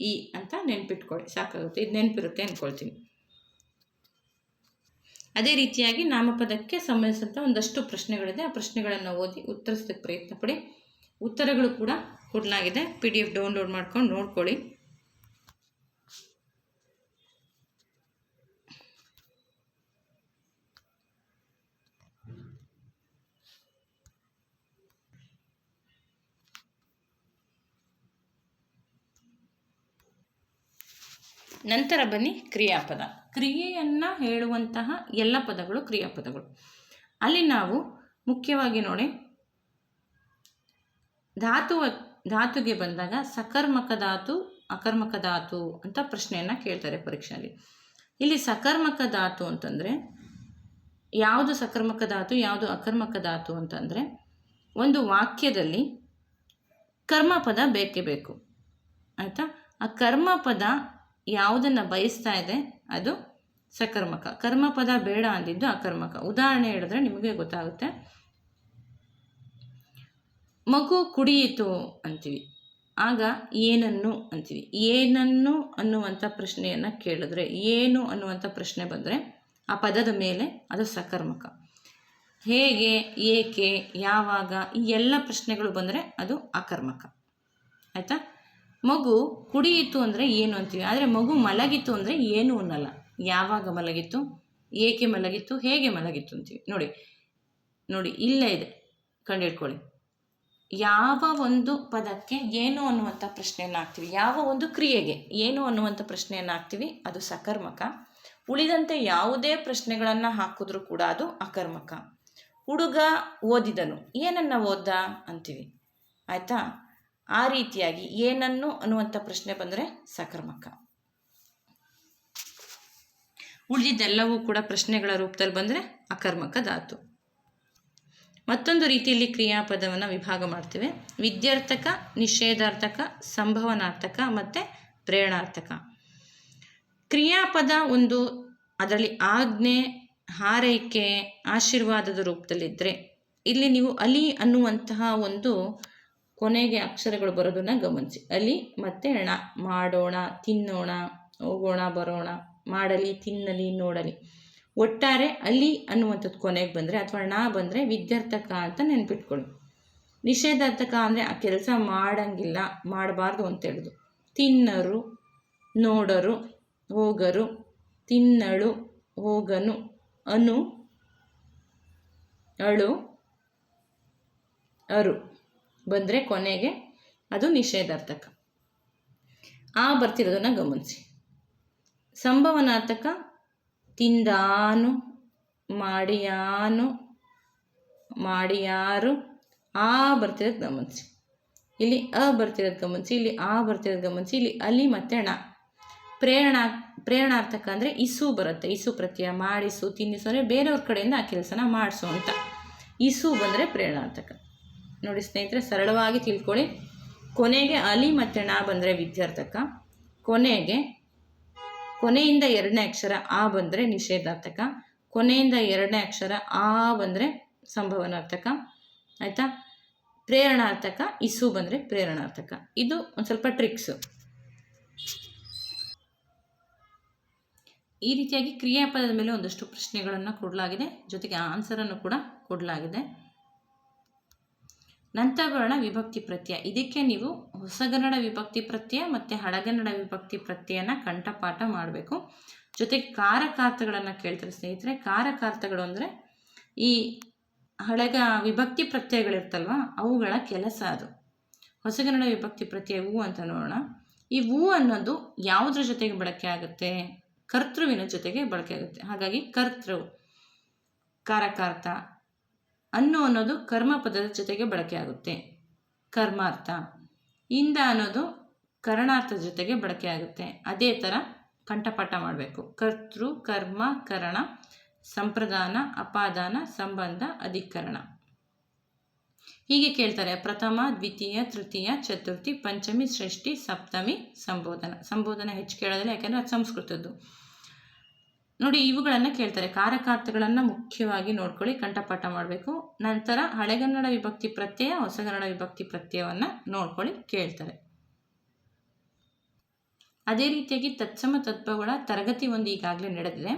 ಇ ಅಂತ ನೆನ್ಪಿಟ್ಕೊಳ್ಳಿ. ಸಾಕಾಗುತ್ತೆ. ಇದು ನೆನಪಿರುತ್ತೆ ಅಂದ್ಕೊಳ್ತೀನಿ ಅದೇ ರೀತಿಯಾಗಿ ನಾಮಪದಕ್ಕೆ ಸಂಬಂಧಿಸಿದಂಥ ಒಂದಷ್ಟು ಪ್ರಶ್ನೆಗಳಿದೆ. ಆ ಪ್ರಶ್ನೆಗಳನ್ನು ಓದಿ ಉತ್ತರಿಸೋದಕ್ಕೆ ಪ್ರಯತ್ನ ಪಡಿ ಉತ್ತರಗಳು ಕೂಡ ಕೊಡಲಾಗಿದೆ. ಪಿ ಡಿ ಎಫ್ ಡೌನ್ಲೋಡ್ ಮಾಡ್ಕೊಂಡು ನೋಡ್ಕೊಳ್ಳಿ. ನಂತರ ಬನ್ನಿ ಕ್ರಿಯಾಪದ. ಕ್ರಿಯೆಯನ್ನು ಹೇಳುವಂತಹ ಎಲ್ಲ ಪದಗಳು ಕ್ರಿಯಾಪದಗಳು. ಅಲ್ಲಿ ನಾವು ಮುಖ್ಯವಾಗಿ ನೋಡಿ, ಧಾತು ಧಾತುಗೆ ಬಂದಾಗ ಸಕರ್ಮಕ ಧಾತು, ಅಕರ್ಮಕ ಧಾತು ಅಂತ ಪ್ರಶ್ನೆಯನ್ನು ಕೇಳ್ತಾರೆ ಪರೀಕ್ಷೆಯಲ್ಲಿ. ಇಲ್ಲಿ ಸಕರ್ಮಕ ಧಾತು ಅಂತಂದರೆ, ಯಾವುದು ಸಕರ್ಮಕ ಧಾತು, ಯಾವುದು ಅಕರ್ಮಕ ಧಾತು ಅಂತಂದರೆ, ಒಂದು ವಾಕ್ಯದಲ್ಲಿ ಕರ್ಮಪದ ಬೇಕೇ ಬೇಕು. ಆಯಿತಾ? ಆ ಕರ್ಮಪದ ಯಾವುದನ್ನು ಬಯಸ್ತಾ ಇದೆ, ಅದು ಸಕರ್ಮಕ. ಕರ್ಮಪದ ಬೇಡ ಅಂದಿದ್ದು ಅಕರ್ಮಕ. ಉದಾಹರಣೆ ಹೇಳಿದ್ರೆ ನಿಮಗೆ ಗೊತ್ತಾಗುತ್ತೆ. ಮಗು ಕುಡಿಯಿತು ಅಂತೀವಿ. ಆಗ ಏನನ್ನು ಅಂತೀವಿ? ಏನನ್ನು ಅನ್ನುವಂಥ ಪ್ರಶ್ನೆಯನ್ನು ಕೇಳಿದ್ರೆ, ಏನು ಅನ್ನುವಂಥ ಪ್ರಶ್ನೆ ಬಂದರೆ ಆ ಪದದ ಮೇಲೆ ಅದು ಸಕರ್ಮಕ. ಹೇಗೆ, ಏಕೆ, ಯಾವಾಗ ಈ ಎಲ್ಲ ಪ್ರಶ್ನೆಗಳು ಬಂದರೆ ಅದು ಅಕರ್ಮಕ. ಆಯಿತಾ? ಮಗು ಕುಡಿಯಿತು ಅಂದರೆ ಏನು ಅಂತೀವಿ? ಆದರೆ ಮಗು ಮಲಗಿತ್ತು ಅಂದರೆ ಏನು ಅನ್ನಲ್ಲ. ಯಾವಾಗ ಮಲಗಿತ್ತು? ಏಕೆ ಮಲಗಿತ್ತು? ಹೇಗೆ ಮಲಗಿತ್ತು ಅಂತೀವಿ? ನೋಡಿ ನೋಡಿ, ಇಲ್ಲೇ ಇದೆ. ಕಂಡಿಡ್ಕೊಳ್ಳಿ. ಯಾವ ಒಂದು ಪದಕ್ಕೆ ಏನು ಅನ್ನುವಂಥ ಪ್ರಶ್ನೆಯನ್ನು ಹಾಕ್ತೀವಿ? ಯಾವ ಒಂದು ಕ್ರಿಯೆಗೆ ಏನು ಅನ್ನುವಂಥ ಪ್ರಶ್ನೆಯನ್ನು ಹಾಕ್ತೀವಿ? ಅದು ಸಕರ್ಮಕ. ಉಳಿದಂತೆ ಯಾವುದೇ ಪ್ರಶ್ನೆಗಳನ್ನು ಹಾಕಿದ್ರೂ ಕೂಡ ಅದು ಅಕರ್ಮಕ. ಹುಡುಗ ಓದಿದನು. ಏನನ್ನ ಓದ್ದ? ಅಂತೀವಿ. ಆಯಿತಾ? ಆ ರೀತಿಯಾಗಿ ಏನನ್ನು ಅನ್ನುವಂಥ ಪ್ರಶ್ನೆ ಬಂದರೆ ಸಕರ್ಮಕ ಉಳಿದಿದ್ದೆಲ್ಲವೂ ಕೂಡ ಪ್ರಶ್ನೆಗಳ ರೂಪದಲ್ಲಿ ಬಂದರೆ ಅಕರ್ಮಕ ಧಾತು. ಮತ್ತೊಂದು ರೀತಿಯಲ್ಲಿ ಕ್ರಿಯಾಪದವನ್ನು ವಿಭಾಗ ಮಾಡ್ತೇವೆ. ವಿದ್ಯಾರ್ಥಕ, ನಿಷೇಧಾರ್ಥಕ, ಸಂಭವನಾರ್ಥಕ ಮತ್ತು ಪ್ರೇರಣಾರ್ಥಕ. ಕ್ರಿಯಾಪದ ಒಂದು ಅದರಲ್ಲಿ ಆಜ್ಞೆ, ಹಾರೈಕೆ, ಆಶೀರ್ವಾದದ ರೂಪದಲ್ಲಿದ್ದರೆ ಇಲ್ಲಿ ನೀವು ಅಲಿ ಅನ್ನುವಂತಹ ಒಂದು ಕೊನೆಗೆ ಅಕ್ಷರಗಳು ಬರೋದನ್ನು ಗಮನಿಸಿ. ಅಲ್ಲಿ ಮತ್ತೆ ಣ, ಮಾಡೋಣ, ತಿನ್ನೋಣ, ಹೋಗೋಣ, ಬರೋಣ, ಮಾಡಲಿ, ತಿನ್ನಲಿ, ನೋಡಲಿ. ಒಟ್ಟಾರೆ ಅಲ್ಲಿ ಅನ್ನುವಂಥದ್ದು ಕೊನೆಗೆ ಬಂದರೆ ಅಥವಾ ಣ ಬಂದರೆ ವಿದ್ಯಾರ್ಥಕ ಅಂತ ನೆನ್ಪಿಟ್ಕೊಳ್ಳಿ. ನಿಷೇಧಾರ್ಥಕ ಅಂದರೆ ಆ ಕೆಲಸ ಮಾಡಂಗಿಲ್ಲ, ಮಾಡಬಾರ್ದು ಅಂತ ಹೇಳೋದು. ತಿನ್ನರು, ನೋಡರು, ಹೋಗರು, ತಿನ್ನಳು, ಹೋಗನು, ಅನು, ಅಳು, ಅರು. ಬಂದರೆ ಕೊನೆಗೆ ಅದು ನಿಷೇಧಾರ್ಥಕ. ಆ ಬರ್ತಿರೋದನ್ನು ಗಮನಿಸಿ. ಸಂಭವನಾರ್ಥಕ ತಿಂದಾನು, ಮಾಡಿಯಾನು, ಮಾಡಿಯಾರು, ಆ ಬರ್ತಿರೋದು ಗಮನಿಸಿ. ಇಲ್ಲಿ ಅ ಬರ್ತಿರೋದು ಗಮನಿಸಿ, ಇಲ್ಲಿ ಆ ಬರ್ತಿರೋದು ಗಮನಿಸಿ, ಇಲ್ಲಿ ಅಲ್ಲಿ ಮತ್ತೆ ಣ. ಪ್ರೇರಣಾ, ಪ್ರೇರಣಾರ್ಥಕ ಅಂದರೆ ಇಸು ಬರುತ್ತೆ. ಇಸು ಪ್ರತ್ಯಯ ಮಾಡಿಸು, ತಿನ್ನಿಸು, ಅಂದರೆ ಬೇರೆಯವ್ರ ಕಡೆಯಿಂದ ಆ ಕೆಲಸನ ಮಾಡಿಸು ಅಂತ. ಇಸು ಬಂದರೆ ಪ್ರೇರಣಾರ್ಥಕ. ನೋಡಿ ಸ್ನೇಹಿತರೆ, ಸರಳವಾಗಿ ತಿಳ್ಕೊಳ್ಳಿ. ಕೊನೆಗೆ ಅಲಿ ಮತ್ತು ಣ ಬಂದರೆ ವಿದ್ಯಾರ್ಥಕ. ಕೊನೆಗೆ, ಕೊನೆಯಿಂದ ಎರಡನೇ ಅಕ್ಷರ ಆ ಬಂದರೆ ನಿಷೇಧಾರ್ಥಕ. ಕೊನೆಯಿಂದ ಎರಡನೇ ಅಕ್ಷರ ಆ ಬಂದರೆ ಸಂಭವನಾರ್ಥಕ. ಆಯಿತಾ? ಪ್ರೇರಣಾರ್ಥಕ, ಇಸು ಬಂದರೆ ಪ್ರೇರಣಾರ್ಥಕ. ಇದು ಒಂದು ಸ್ವಲ್ಪ ಟ್ರಿಕ್ಸು ಈ ರೀತಿಯಾಗಿ ಕ್ರಿಯಾಪದದ ಮೇಲೆ ಒಂದಷ್ಟು ಪ್ರಶ್ನೆಗಳನ್ನು ಕೊಡಲಾಗಿದೆ. ಜೊತೆಗೆ ಆನ್ಸರನ್ನು ಕೂಡ ಕೊಡಲಾಗಿದೆ. ನಂತರ ಬರೋಣ ವಿಭಕ್ತಿ ಪ್ರತ್ಯಯ. ಇದಕ್ಕೆ ನೀವು ಹೊಸಗನ್ನಡ ವಿಭಕ್ತಿ ಪ್ರತ್ಯಯ ಮತ್ತು ಹಳಗನ್ನಡ ವಿಭಕ್ತಿ ಪ್ರತ್ಯಯನ ಕಂಠಪಾಠ ಮಾಡಬೇಕು. ಜೊತೆಗೆ ಕಾರಕಾರ್ಥಗಳನ್ನು ಕೇಳ್ತಾರೆ ಸ್ನೇಹಿತರೆ. ಕಾರಕಾರ್ಥಗಳು ಅಂದರೆ ಈ ಹಳಗ ವಿಭಕ್ತಿ ಪ್ರತ್ಯಯಗಳಿರ್ತಲ್ವ, ಅವುಗಳ ಕೆಲಸ ಅದು. ಹೊಸಗನ್ನಡ ವಿಭಕ್ತಿ ಪ್ರತ್ಯಯ ಹೂ ಅಂತ ನೋಡೋಣ. ಈ ಹೂ ಅನ್ನೋದು ಯಾವುದ್ರ ಜೊತೆಗೆ ಬಳಕೆ ಆಗುತ್ತೆ? ಕರ್ತೃವಿನ ಜೊತೆಗೆ ಬಳಕೆ ಆಗುತ್ತೆ. ಹಾಗಾಗಿ ಕರ್ತೃ, ಕಾರಕಾರ್ಥ ಅನ್ನು ಅನ್ನೋದು ಕರ್ಮ ಪದದ ಜೊತೆಗೆ ಬಳಕೆ ಆಗುತ್ತೆ. ಕರ್ಮಾರ್ಥ ಇಂದ ಅನ್ನೋದು ಕರಣಾರ್ಥ ಜೊತೆಗೆ ಬಳಕೆ ಆಗುತ್ತೆ. ಅದೇ ಥರ ಕಂಠಪಾಠ ಮಾಡಬೇಕು. ಕರ್ತೃ, ಕರ್ಮ, ಕರಣ, ಸಂಪ್ರದಾನ, ಅಪಾದಾನ, ಸಂಬಂಧ, ಅಧಿಕರಣ. ಹೀಗೆ ಕೇಳ್ತಾರೆ. ಪ್ರಥಮ, ದ್ವಿತೀಯ, ತೃತೀಯ, ಚತುರ್ಥಿ, ಪಂಚಮಿ, ಷಷ್ಠಿ, ಸಪ್ತಮಿ, ಸಂಬೋಧನ. ಸಂಬೋಧನ ಹೆಚ್ಚು ಕೇಳೋದಿಲ್ಲ, ಯಾಕೆಂದರೆ ಅದು ಸಂಸ್ಕೃತದ್ದು. ನೋಡಿ, ಇವುಗಳನ್ನು ಕೇಳ್ತಾರೆ. ಕಾರಕಾರ್ಥಗಳನ್ನು ಮುಖ್ಯವಾಗಿ ನೋಡ್ಕೊಳ್ಳಿ, ಕಂಠಪಾಠ ಮಾಡಬೇಕು. ನಂತರ ಹಳೆಗನ್ನಡ ವಿಭಕ್ತಿ ಪ್ರತ್ಯಯ, ಹೊಸಗನ್ನಡ ವಿಭಕ್ತಿ ಪ್ರತ್ಯಯವನ್ನು ನೋಡ್ಕೊಳ್ಳಿ, ಕೇಳ್ತಾರೆ. ಅದೇ ರೀತಿಯಾಗಿ ತತ್ಸಮ ತತ್ವಗಳ ತರಗತಿ ಒಂದು ಈಗಾಗಲೇ ನಡೆದಿದೆ.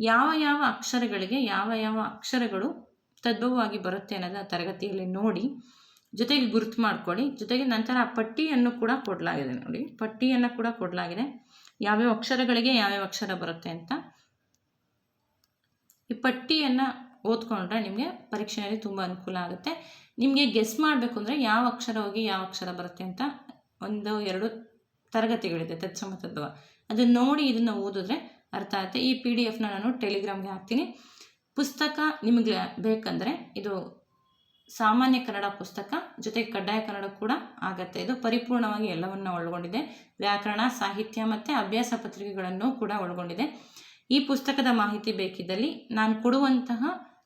ಯಾವ ಯಾವ ಅಕ್ಷರಗಳಿಗೆ ಯಾವ ಯಾವ ಅಕ್ಷರಗಳು ತದ್ಭವವಾಗಿ ಬರುತ್ತೆ ಅನ್ನೋದು ಆ ತರಗತಿಯಲ್ಲಿ ನೋಡಿ, ಜೊತೆಗೆ ಗುರುತು ಮಾಡ್ಕೊಳ್ಳಿ. ಜೊತೆಗೆ ನಂತರ ಆ ಪಟ್ಟಿಯನ್ನು ಕೂಡ ಕೊಡಲಾಗಿದೆ ನೋಡಿ. ಪಟ್ಟಿಯನ್ನು ಕೂಡ ಕೊಡಲಾಗಿದೆ. ಯಾವ್ಯಾವ ಅಕ್ಷರಗಳಿಗೆ ಯಾವ್ಯಾವ ಅಕ್ಷರ ಬರುತ್ತೆ ಅಂತ. ಈ ಪಟ್ಟಿಯನ್ನು ಓದ್ಕೊಂಡ್ರೆ ನಿಮಗೆ ಪರೀಕ್ಷೆಯಲ್ಲಿ ತುಂಬ ಅನುಕೂಲ ಆಗುತ್ತೆ. ನಿಮಗೆ ಗೆಸ್ ಮಾಡಬೇಕು ಅಂದರೆ ಯಾವ ಅಕ್ಷರ ಹೋಗಿ ಯಾವ ಅಕ್ಷರ ಬರುತ್ತೆ ಅಂತ ಒಂದು ಎರಡು ತರಗತಿಗಳಿದೆ, ತತ್ಸಮ ತತ್ವ ಅದನ್ನು ನೋಡಿ ಇದನ್ನು ಓದಿದ್ರೆ ಅರ್ಥ ಆಗುತ್ತೆ. ಈ ಪಿ ಡಿ ಎಫ್ನ ನಾನು ಟೆಲಿಗ್ರಾಮ್ಗೆ ಹಾಕ್ತೀನಿ. ಪುಸ್ತಕ ನಿಮಗೆ ಬೇಕಂದರೆ ಇದು ಸಾಮಾನ್ಯ ಕನ್ನಡ ಪುಸ್ತಕ, ಜೊತೆಗೆ ಕಡ್ಡಾಯ ಕನ್ನಡ ಕೂಡ ಆಗತ್ತೆ. ಇದು ಪರಿಪೂರ್ಣವಾಗಿ ಎಲ್ಲವನ್ನು ಒಳಗೊಂಡಿದೆ. ವ್ಯಾಕರಣ, ಸಾಹಿತ್ಯ ಮತ್ತು ಅಭ್ಯಾಸ ಪತ್ರಿಕೆಗಳನ್ನು ಕೂಡ ಒಳಗೊಂಡಿದೆ. ಈ ಪುಸ್ತಕದ ಮಾಹಿತಿ ಬೇಕಿದ್ದಲ್ಲಿ ನಾನು ಕೊಡುವಂತಹ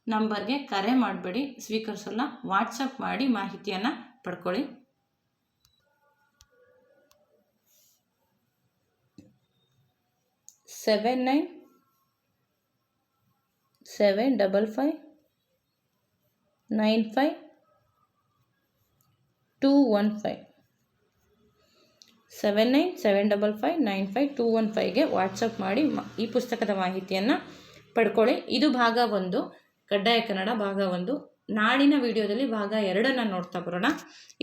ನಂಬರ್ಗೆ ಕರೆ ಮಾಡಬೇಡಿ, ಸ್ವೀಕರಿಸಲ್ಲ, ವಾಟ್ಸಪ್ ಮಾಡಿ ಮಾಹಿತಿಯನ್ನು ಪಡ್ಕೊಳ್ಳಿ. Seven nine seven double five nine five two one five. Seven nine seven double five nine five two one ಫೈವ್ಗೆ WhatsApp ಮಾಡಿ ಈ ಪುಸ್ತಕದ ಮಾಹಿತಿಯನ್ನು ಪಡ್ಕೊಳ್ಳಿ. ಇದು ಭಾಗ ಒಂದು, ಕಡ್ಡಾಯ ಕನ್ನಡ ಭಾಗ ಒಂದು. ನಾಡಿನ ವಿಡಿಯೋದಲ್ಲಿ ಭಾಗ ಎರಡನ್ನು ನೋಡ್ತಾ ಬರೋಣ.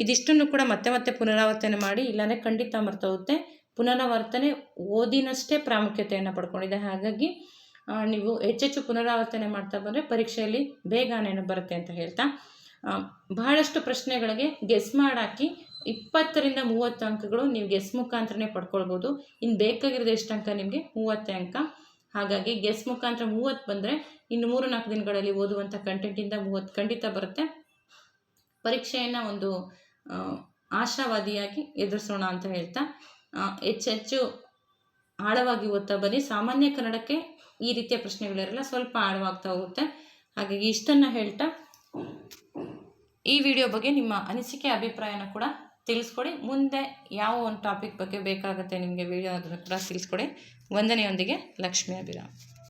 ಇದಿಷ್ಟನ್ನು ಕೂಡ ಮತ್ತೆ ಮತ್ತೆ ಪುನರಾವರ್ತನೆ ಮಾಡಿ, ಇಲ್ಲಾಂದರೆ ಖಂಡಿತ ಮರ್ತೋಗುತ್ತೆ. ಪುನರಾವರ್ತನೆ ಓದಿನಷ್ಟೇ ಪ್ರಾಮುಖ್ಯತೆಯನ್ನು ಪಡ್ಕೊಂಡಿದೆ. ಹಾಗಾಗಿ ನೀವು ಹೆಚ್ಚೆಚ್ಚು ಪುನರಾವರ್ತನೆ ಮಾಡ್ತಾ ಬಂದರೆ ಪರೀಕ್ಷೆಯಲ್ಲಿ ಬೇಗ ನೆನಪು ಬರುತ್ತೆ ಅಂತ ಹೇಳ್ತಾ ಬಹಳಷ್ಟು ಪ್ರಶ್ನೆಗಳಿಗೆ ಗೆಸ್ ಮಾಡಾಕಿ ಇಪ್ಪತ್ತರಿಂದ ಮೂವತ್ತು ಅಂಕಗಳು ನೀವು ಗೆಸ್ ಮುಖಾಂತರನೇ ಪಡ್ಕೊಳ್ಬೋದು. ಇನ್ನು ಬೇಕಾಗಿರೋದು ಎಷ್ಟು ಅಂಕ ನಿಮಗೆ? ಮೂವತ್ತೇ ಅಂಕ. ಹಾಗಾಗಿ ಗೆಸ್ ಮುಖಾಂತರ ಮೂವತ್ತು ಬಂದರೆ ಇನ್ನು ಮೂರು ನಾಲ್ಕು ದಿನಗಳಲ್ಲಿ ಓದುವಂಥ ಕಂಟೆಂಟಿಂದ ಮೂವತ್ತು ಖಂಡಿತ ಬರುತ್ತೆ. ಪರೀಕ್ಷೆಯನ್ನು ಒಂದು ಆಶಾವಾದಿಯಾಗಿ ಎದುರಿಸೋಣ ಅಂತ ಹೇಳ್ತಾ ಹೆಚ್ಚೆಚ್ಚು ಆಳವಾಗಿ ಓದ್ತಾ ಬನ್ನಿ. ಸಾಮಾನ್ಯ ಕನ್ನಡಕ್ಕೆ ಈ ರೀತಿಯ ಪ್ರಶ್ನೆಗಳಿರಲ್ಲ ಸ್ವಲ್ಪ ಆಳವಾಗ್ತಾ ಹೋಗುತ್ತೆ. ಹಾಗಾಗಿ ಇಷ್ಟನ್ನು ಹೇಳ್ತಾ, ಈ ವಿಡಿಯೋ ಬಗ್ಗೆ ನಿಮ್ಮ ಅನಿಸಿಕೆ, ಅಭಿಪ್ರಾಯನ ಕೂಡ ತಿಳಿಸ್ಕೊಡಿ. ಮುಂದೆ ಯಾವ ಒಂದು ಟಾಪಿಕ್ ಬಗ್ಗೆ ಬೇಕಾಗುತ್ತೆ ನಿಮಗೆ ವಿಡಿಯೋ ಅದನ್ನು ಕೂಡ ತಿಳಿಸ್ಕೊಡಿ. ವಂದನೆಯೊಂದಿಗೆ ಲಕ್ಷ್ಮೀ ಅಭಿರಾಮ್.